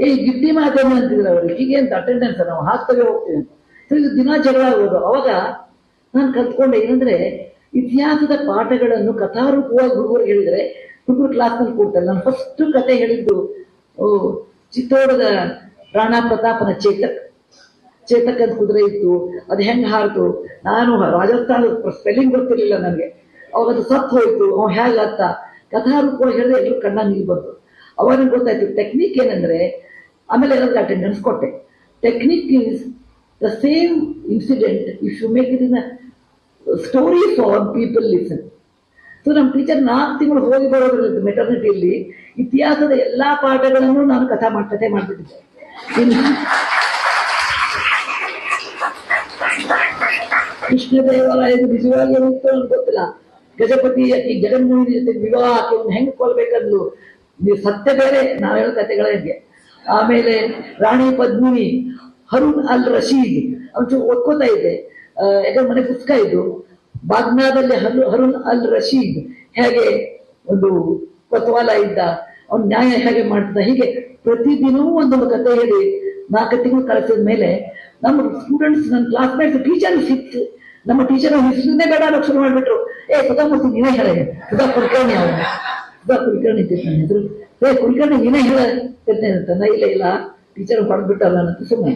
ಏ ಗಿಡ್ಡಿ ಮಾತೇನು ಅಂತಿದ್ರು ಅವರು. ಹೀಗೆ ಅಂತ ಅಟೆಂಡೆನ್ಸ್ ನಾವು ಹಾಕ್ತಾಗೆ ಹೋಗ್ತೀವಿ ಇದು ದಿನ ಜಗಳ ಆಗೋದು. ಅವಾಗ ನಾನು ಕಲ್ತ್ಕೊಂಡೆ ಏನಂದ್ರೆ, ಇತಿಹಾಸದ ಪಾಠಗಳನ್ನು ಕಥಾರೂಪವಾಗಿ ಹುಡುಗರು ಹೇಳಿದ್ರೆ ಹುಡುಗರು ಕ್ಲಾಸ್ನಲ್ಲಿ ಕೂಡ್ತಾರೆ. ನಾನು ಫಸ್ಟ್ ಕತೆ ಹೇಳಿದ್ದು ಚಿತ್ತೋಡದ ರಾಣಾ ಪ್ರತಾಪನ ಚೇತಕ್. ಚೇತಕ್ ಅಂತ ಕುದುರೆ ಇತ್ತು, ಅದು ಹೆಂಗೆ ಹಾರಿತು ನಾನು ರಾಜಸ್ಥಾನದ ಸ್ಪೆಲ್ಲಿಂಗ್ ಗೊತ್ತಿರಲಿಲ್ಲ ನನಗೆ. ಅವಾಗ ಅದು ಸತ್ತು ಹೋಯ್ತು, ಅವ ಹೇಗೆ ಅತ್ತ ಕಥಾ ರೂಪ ಹೇಳಿದ್ರೆ ಎಲ್ಲರೂ ಕಣ್ಣ ನೀರು ಬಂತು. ಅವಾಗ ಗೊತ್ತಾಯ್ತು ಟೆಕ್ನಿಕ್ ಏನಂದ್ರೆ, ಆಮೇಲೆ ಎಲ್ಲರಿಗೂ ಅಟೆಂಡೆನ್ಸ್ ಕೊಟ್ಟೆ. Technique is the same incident if you make it in story for people listen so ನಮ್ಮ ಟೀಚರ್ ನಾಲ್ಕು ತಿಂಗಳು ಹೋಗಿ ಬರೋದ್ರಲ್ಲಿ ಮೆಟರ್ನಿಟಿಯಲ್ಲಿ ಇತಿಹಾಸದ ಎಲ್ಲಾ ಪಾಠಗಳನ್ನು ನಾನು ಕಥಾ ಕಥೆ ಮಾಡ್ಬಿಟ್ಟಿದ್ದೆ. ಕೃಷ್ಣ ದೇವಾಲಯದ ನಿಜವಾಗಿ ನನಗೆ ಗೊತ್ತಿಲ್ಲ. ಗಜಪತಿ ಅತಿ ಜಗನ್ಮೋಹಿನಿ ಜೊತೆ ವಿವಾಹಕ್ಕೆ ಒಂದು ಹೆಂಗ್ ಕೊಲ್ಬೇಕಂದ್ಲು ನೀವು ಸತ್ಯ ಬೇರೆ ನಾವು ಹೇಳೋ ಕಥೆಗಳ ಹೆಂಗೆ ಆಮೇಲೆ ರಾಣಿ ಪದ್ಮಿನಿ ಹರುಣ್ ಅಲ್ ರಶೀದ್ ಅವನು ಓದ್ಕೋತಾ ಇದ್ದೆ. ಆ, ಯಾಕಂದ್ರೆ ಮನೆ ಪುಸ್ತಕ ಇದು. ಬಾಗ್ನಾದಲ್ಲಿ ಹರು ಹರುಣ್ ಅಲ್ ರಶೀದ್ ಹೇಗೆ ಒಂದು ಕೊತ್ವಾಲ ಇದ್ದ ಅವ್ನು ನ್ಯಾಯ ಹೇಗೆ ಮಾಡ್ತಾ ಹೀಗೆ ಪ್ರತಿದಿನವೂ ಒಂದೊಂದು ಕಥೆ ಹೇಳಿ ನಾಲ್ಕು ತಿಂಗಳು ಕಳಿಸಿದ ಮೇಲೆ ನಮ್ಮ ಸ್ಟೂಡೆಂಟ್ಸ್ ನನ್ನ ಕ್ಲಾಸ್ಮೇಟ್ಸ್ ಟೀಚರ್ ಸಿಕ್ತು. ನಮ್ಮ ಟೀಚರ್ ಹೆಸರನ್ನೇ ಬೇಡ ಅನ್ನೋಕೆ ಶುರು ಮಾಡಿಬಿಟ್ರು. ಏ ಸುಧಾಮೂರ್ತಿ ನೀನೇ ಹೇಳ. ಸುಧಾ ಕುಲಕರ್ಣಿ ಸುಧಾ ಕುಲಕರ್ಣಿ ಇದ್ದಿತ್ತು ನನ್ನ ಹೆಸರು. ಏ, ಕುಲಕರ್ಣಿ ನೀನೇ ಹೇಳ ಅಂತ ಇಲ್ಲ ಇಲ್ಲ. ಟೀಚರ್ ಹೊಡೆದ್ಬಿಟ್ಟಲ್ಲ ಅನ್ನೋದು ಸುಮ್ಮನೆ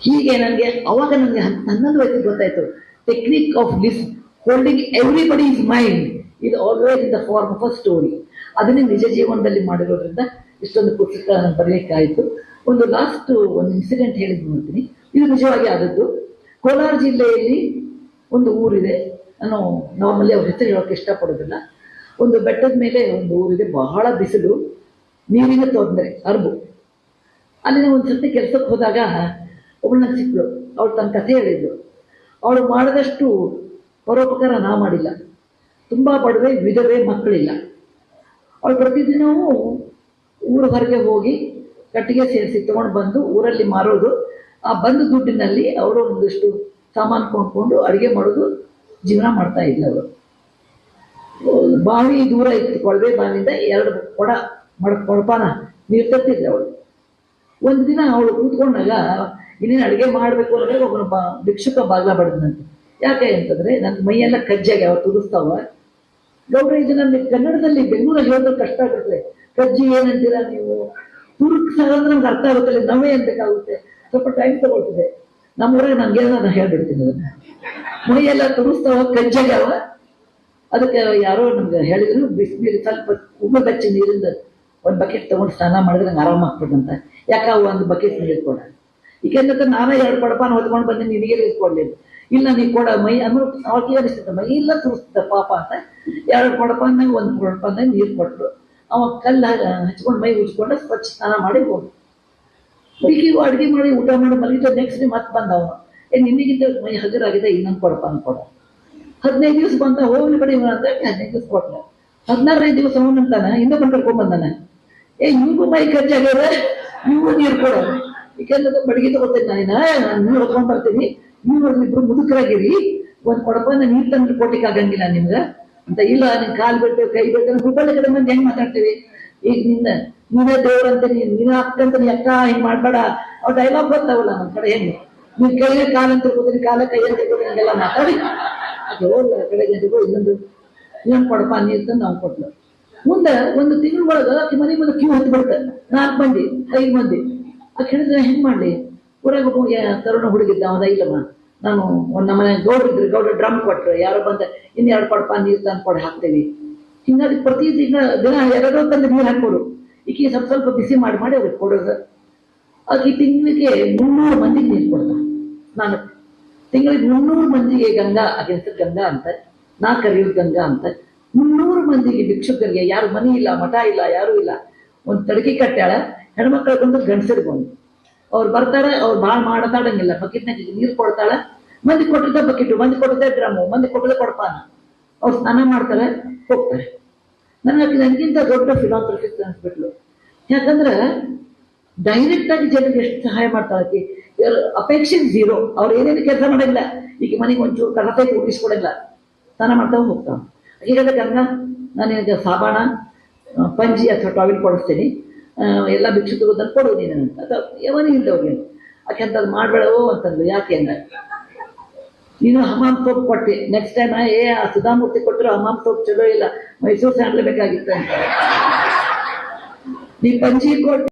ಹೀಗೆ ನನಗೆ, ಅವಾಗ ನನಗೆ ಹನ್ನೊಂದು ವಯಸ್ಸಿಗೆ ಗೊತ್ತಾಯ್ತು. ಟೆಕ್ನಿಕ್ ಆಫ್ ಲಿಸ್ ಹೋಲ್ಡಿಂಗ್ ಎವ್ರಿಬಡಿ ಇಸ್ ಮೈಂಡ್ ಇದು always in the form of a story ಅದನ್ನೇ ನಿಜ ಜೀವನದಲ್ಲಿ ಮಾಡಿರೋದ್ರಿಂದ ಇಷ್ಟೊಂದು ಪುಸ್ತಕ ಬರೆಯಲಿಕ್ಕಾಯಿತು ಒಂದು ಲಾಸ್ಟ್ ಒಂದು ಇನ್ಸಿಡೆಂಟ್ ಹೇಳಿದ್ ನೋಡ್ತೀನಿ. ಇದು ನಿಜವಾಗಿ ಆದದ್ದು ಕೋಲಾರ ಜಿಲ್ಲೆಯಲ್ಲಿ ಒಂದು ಊರಿದೆ. ನಾನು ನಾರ್ಮಲಿ ಅವ್ರ ಹೆಸರು ಹೇಳೋಕೆ ಇಷ್ಟಪಡೋದಿಲ್ಲ. ಒಂದು ಬೆಟ್ಟದ ಮೇಲೆ ಒಂದು ಊರಿದೆ. ಬಹಳ ಬಿಸಿಲು, ನೀರಿನ ತೊಂದರೆ ಅರ್ಬು ಅಲ್ಲಿನ ಒಂದು ಸರ್ತಿ ಕೆಲಸಕ್ಕೆ ಹೋದಾಗ ಒಬ್ಬಳನ್ನ ಸಿಕ್ಕಳು. ಅವಳು ತನ್ನ ಕಥೆ ಹೇಳಿದ್ಳು ಅವಳು ಮಾಡಿದಷ್ಟು ಪರೋಪಕಾರ ನಾ ಮಾಡಿಲ್ಲ. ತುಂಬ ಬಡವೆ ವಿಧವೆ ಮಕ್ಕಳಿಲ್ಲ. ಅವಳು ಪ್ರತಿದಿನವೂ ಊರ ಹೊರಗೆ ಹೋಗಿ ಕಟ್ಟಿಗೆ ಸೇರಿಸಿ ತೊಗೊಂಡು ಬಂದು ಊರಲ್ಲಿ ಮಾರೋದು. ಆ ಬಂದ ದುಡ್ಡಿನಲ್ಲಿ ಅವರು ಒಂದಿಷ್ಟು ಸಾಮಾನು ಕೊಂಡ್ಕೊಂಡು ಅಡುಗೆ ಮಾಡೋದು ಜೀವನ ಮಾಡ್ತಾ ಇದ್ಲು ಅವರು. ಬಾವಿ ದೂರ ಇತ್ತು, ಕೊಳವೆ ಬಾವಿಯಿಂದ ಎರಡು ಕೊಡ ಮಡ ಕೊಡಪಾನ ನೀರು ತರ್ತಿದ್ಲು ಅವಳು ಒಂದು ದಿನ ಅವಳು ಕೂತ್ಕೊಂಡಾಗ, ಇನ್ನೇನು ಅಡುಗೆ ಮಾಡಬೇಕು ಅಂದರೆ ಒಬ್ಬನ ಬಾ, ಭಿಕ್ಷುಕ ಬಾಗ್ಲ ಬಡಿದ್ನಂತೆ. ಯಾಕೆ ಅಂತಂದ್ರೆ ನನ್ನ ಮೈಯೆಲ್ಲ ಕಜ್ಜಾಗಿ ಅವ್ರು ತುರಿಸ್ತಾವ ಇದು ನಮ್ಗೆ ಕನ್ನಡದಲ್ಲಿ ಬೆಂಗಳೂರಲ್ಲಿ ಹೇಳಿದ್ರೆ ಕಷ್ಟ ಆಗುತ್ತೆ. ಕಜ್ಜಿ ಏನಂತೀರಾ ನೀವು? ತುರುಕ್ಸಾಗಂದ್ರೆ ನಮ್ಗೆ ಅರ್ಥ ಆಗುತ್ತಲ್ಲ ನವೇ ಅನ್ಬೇಕಾಗುತ್ತೆ ಸ್ವಲ್ಪ ಟೈಮ್ ತಗೊಳ್ತಿದೆ. ನಮ್ಮೂರಾಗ ನಂಗೆ ನಾನು ಹೇಳ್ಬಿಡ್ತೀನಿ ಅದನ್ನ. ಮೈಯೆಲ್ಲ ತುರಿಸ್ತಾವ ಕಜ್ಜಾಗ್ಯಾವ ಅದಕ್ಕೆ ಯಾರೋ ನಮ್ಗೆ ಹೇಳಿದ್ರು ಬಿಸಿನೀರು ಸ್ವಲ್ಪ ಉಮ್ಮ ಬೆಚ್ಚ ನೀರಿಂದ ಒಂದು ಬಕೆಟ್ ತಗೊಂಡು ಸ್ನಾನ ಮಾಡಿದ್ರೆ ನಂಗೆ ಆರಾಮ ಆಗ್ತದಂತ ಯಾಕ ಒಂದು ಬಕೆಟ್ ನೀರು ಕೊಡ ಈಗೇನಂತ ನಾನೇ ಎರಡು ಕೊಡಪಾನ ಹೊತ್ಕೊಂಡು ಬಂದು ನಿನಗೆ ಇಟ್ಕೊಂಡಿದ್ದು ಇಲ್ಲ ನೀ ಕೊಡ, ಮೈ ಅಂದ್ರೆ ಅವ್ರಿಗೆ ಅನಿಸ್ತದೆ ಮೈ ಇಲ್ಲ ತುರಿಸ್ತದೆ ಪಾಪ ಅಂತ. ಎರಡು ಕೊಡಪಾನ ಒಂದು ಕೊಡಪಾನ ನೀರು ಕೊಟ್ಟರು ಅವ ಕಲ್ಲ ಹಚ್ಕೊಂಡು ಮೈ ಉಜ್ಕೊಂಡು ಸ್ವಚ್ಛ ಸ್ನಾನ ಮಾಡಿ ಹೋಗಿ. ಹುಡುಗಿಗೂ ಅಡುಗೆ ಮಾಡಿ ಊಟ ಮಾಡಿ ಮಲಗಿದ ನೆಕ್ಸ್ಟ್ ಡೇ ಮತ್ತೆ ಬಂದ ಅವನು ಏ ನಿನ್ನಿಗಿಂತ ಮೈ ಹಗುರಾಗಿದೆ, ಇನ್ನೊಂದು ಕೊಡಪ್ಪ ಅನ್ಕೊಡ ಹದಿನೈದು ದಿವಸ ಬಂದ, ಹೋಗ್ಲಿ ಕಡೆ ಅಂತ ಹದಿನೈದು ದಿವಸ ಕೊಟ್ಟ. ಹದಿನಾರನೇ ದಿವಸ ಇನ್ನೂ ಇನ್ನೊಬ್ಬ ಕರ್ಕೊಂಡ್ ಬಂದಾನ. ಏ, ಇವ್ಗೂ ಮೈ ಕಚ್ಚಾಗ್ಯದ ಇವ್ಗೂ ನೀರು ಕೊಡ. ಯಾಕೆಂದ್ರೆ ಬಡಿಗೆ ತಗೋತೀನಿ ನಾನು ನೀರು ಹೊತ್ಕೊಂಡ್ ಬರ್ತೀನಿ. ನೀವು ಇಬ್ರು ಮುದುಕರಾಗಿರಿ. ಒಂದ್ ಕೊಡಪನ್ನ ನೀರು ತಂದು ಕೊಟ್ಟಿಕ್ಕಾಗಂಗಿಲ್ಲ ಆಗಂಗಿಲ್ಲ ನಿಮ್ಗ. ಅಂತ. ಇಲ್ಲ, ನೀನ್ ಕಾಲ್ ಬಿಟ್ಟು ಕೈ ಬಿಟ್ಟು ಹುಬ್ಬಳ್ಳಿ ಕಡೆ ಮಂದಿ ಹೆಂಗ್ ಮಾತಾಡ್ತೀವಿ? ಈಗ ನಿನ್ನ, ನೀನೇ ದೇವ್ರ ಅಂತ ನೀನ್, ನೀನ ಅಕ್ಕಂತ ನೀ ಅಕ್ಕ ಹಿಂಗ್ ಮಾಡ್ಬೇಡ? ಅವ್ ಡೈಲಾಗ್ ಬರ್ತಾವಲ್ಲ ನಮ್ ಕಡೆ ಹೆಂಗ್? ನೀನ್ ಕೈಗೆ ಕಾಲ ಅಂತ ತಿರ್ಕೋತೀನಿ ಕಾಲ ಕೈ ಅಂತ ತಿರ್ಕೋತೀನಿ ಮಾತಾಡಿ. ಅದು ಆ ಕಡೆಗೆ ಇನ್ನೊಂದು ಏನ್ ಕೊಡಪ್ಪ ನೀರ್ ತಂದು ನಾವು ಕೊಟ್ಲು. ಮುಂದೆ ಒಂದು ತಿಂಗಳ ಒಳಗ ಅಕ್ಕಿ ಮನೆ ಮುಂದೆ ಕ್ಯೂ ಹತ್ತಿ ಬಿಡ್ತ ನಾಲ್ಕು ಮಂದಿ, ಐದು ಮಂದಿ. ಆಕೆ ಹೇಳಿದ್ರೆ ಹೆಂಗ್ ಮಾಡ್ಲಿ? ಊರಾಗ ತರುಣ ಹುಡುಗಿದ್ದ, ಅವನ ಇಲ್ಲಮ್ಮ ನಾನು ನಮ್ಮ ಮನೆ ಗೌಡ್ರು ಇದ್ರು, ಗೌಡ್ರು ಡ್ರಮ್ ಕೊಟ್ರು. ಯಾರೋ ಬಂದ ಇನ್ನು ಎರಡು ಕೊಡಪ ನೀರು ತಂದು ಕೊಡಿ, ಹಾಕ್ತೇವಿ. ಹಿಂಗಾಗಿ ಪ್ರತಿ ದಿನ ದಿನ ಎರಡೋ ತಂದು ನೀರು ಹಾಕೋರು ಈಕೆ ಸ್ವಲ್ಪ ಸ್ವಲ್ಪ ಬಿಸಿ ಮಾಡಿ ಮಾಡಿ ಅವ್ರಿಗೆ ಕೊಡೋದು ಆಕೆ ತಿಂಗಳಿಗೆ ಮುನ್ನೂರು ಮಂದಿಗೆ ನೀರು ಕೊಡ್ತಾ ನಾನು ತಿಂಗಳಿಗೆ ಮುನ್ನೂರು ಮಂದಿಗೆ ಗಂಗಾ ಹೆಸರು ಗಂಗಾ ಅಂತ ನಾ ಕರೆಯೋದು ಗಂಗಾ ಅಂತ, ಮುನ್ನೂರು ಮಂದಿಗೆ ಭಿಕ್ಷುಕರಿಗೆ ಯಾರು ಮನೆ ಇಲ್ಲ, ಮಠ ಇಲ್ಲ, ಯಾರೂ ಇಲ್ಲ. ಒಂದು ತಡಕಿ ಕಟ್ಟಾಳ ಹೆಣ್ಮಕ್ಳು ಬಂದು ಗಂಡಸರಿಗೆ ಬಂದು ಅವ್ರು ಬರ್ತಾರೆ, ಅವ್ರು ಭಾಳ ಮಾಡತಾಡಂಗಿಲ್ಲ ಬಕೆಟ್ನಾಗ ನೀರು ಕೊಡ್ತಾಳೆ ಮಂದಿ ಕೊಟ್ಟಿದ್ದ ಬಕೆಟು, ಮಂದಿ ಕೊಟ್ಟಿದ್ದ ಡ್ರಮ್ಮು, ಮಂದಿ ಕೊಟ್ಟಿದ್ದ ಕೊಡಪಾನ. ಅವ್ರು ಸ್ನಾನ ಮಾಡ್ತಾರೆ, ಹೋಗ್ತಾರೆ. ನನಗೆ ನನಗಿಂತ ದೊಡ್ಡ ಫಿಲಾಂಥ್ರಫಿಸ್ಟ್ ಅನ್ಸ್ಬಿಟ್ಲು. ಯಾಕಂದ್ರೆ ಡೈರೆಕ್ಟ್ ಆಗಿ ಜನರಿಗೆ ಎಷ್ಟು ಸಹಾಯ ಮಾಡ್ತಾಳೆ ಅಪೇಕ್ಷೆ ಝೀರೋ ಅವ್ರು ಏನೇನು ಕೆಲಸ ಮಾಡಿಲ್ಲ. ಈಗ ಮನೆಗೆ ಒಂಚೂರು ಕಡತೆ ಕೂಡಿಸ್ಕೊಡಿಲ್ಲ ಸ್ನಾನ ಮಾಡ್ತಾ ಹೋಗ್ತಾವ ಈಗೆಲ್ಲ ಗಂಗಾ ನಾನು ನಿನಗೆ ಸಾಬಾಣ ಪಂಜಿ ಅಥವಾ ಟಾವಿಲ್ ಕೊಡಿಸ್ತೀನಿ. ಎಲ್ಲ ಭಿಕ್ಷುಕರು ತಂದು ಕೊಡು ನೀನು ಅಂತ. ಅಥವಾ ಯಾವನೇ ಇಲ್ದವ್ರಿಗೆ ಆಕೆ ಅದು ಮಾಡಬೇಡವೋ ಅಂತಂದು ಯಾಕೆ ಅಂದ? ನೀನು ಹಮಾಮ್ ಸೋಪ್ ಕೊಟ್ಟೆ. ನೆಕ್ಸ್ಟ್ ಟೈಮ್ ಏ, ಆ ಸುಧಾಮೂರ್ತಿ ಕೊಟ್ಟರು ಹಮಾಮ್ ಸೋಪ್ ಚಲೋ ಇಲ್ಲ. ಮೈಸೂರು ಸ್ಯಾಂಡ್ಲ್ ಬೇಕಾಗಿತ್ತು ನೀ ಪಂಚಿ ಕೊಟ್ಟು.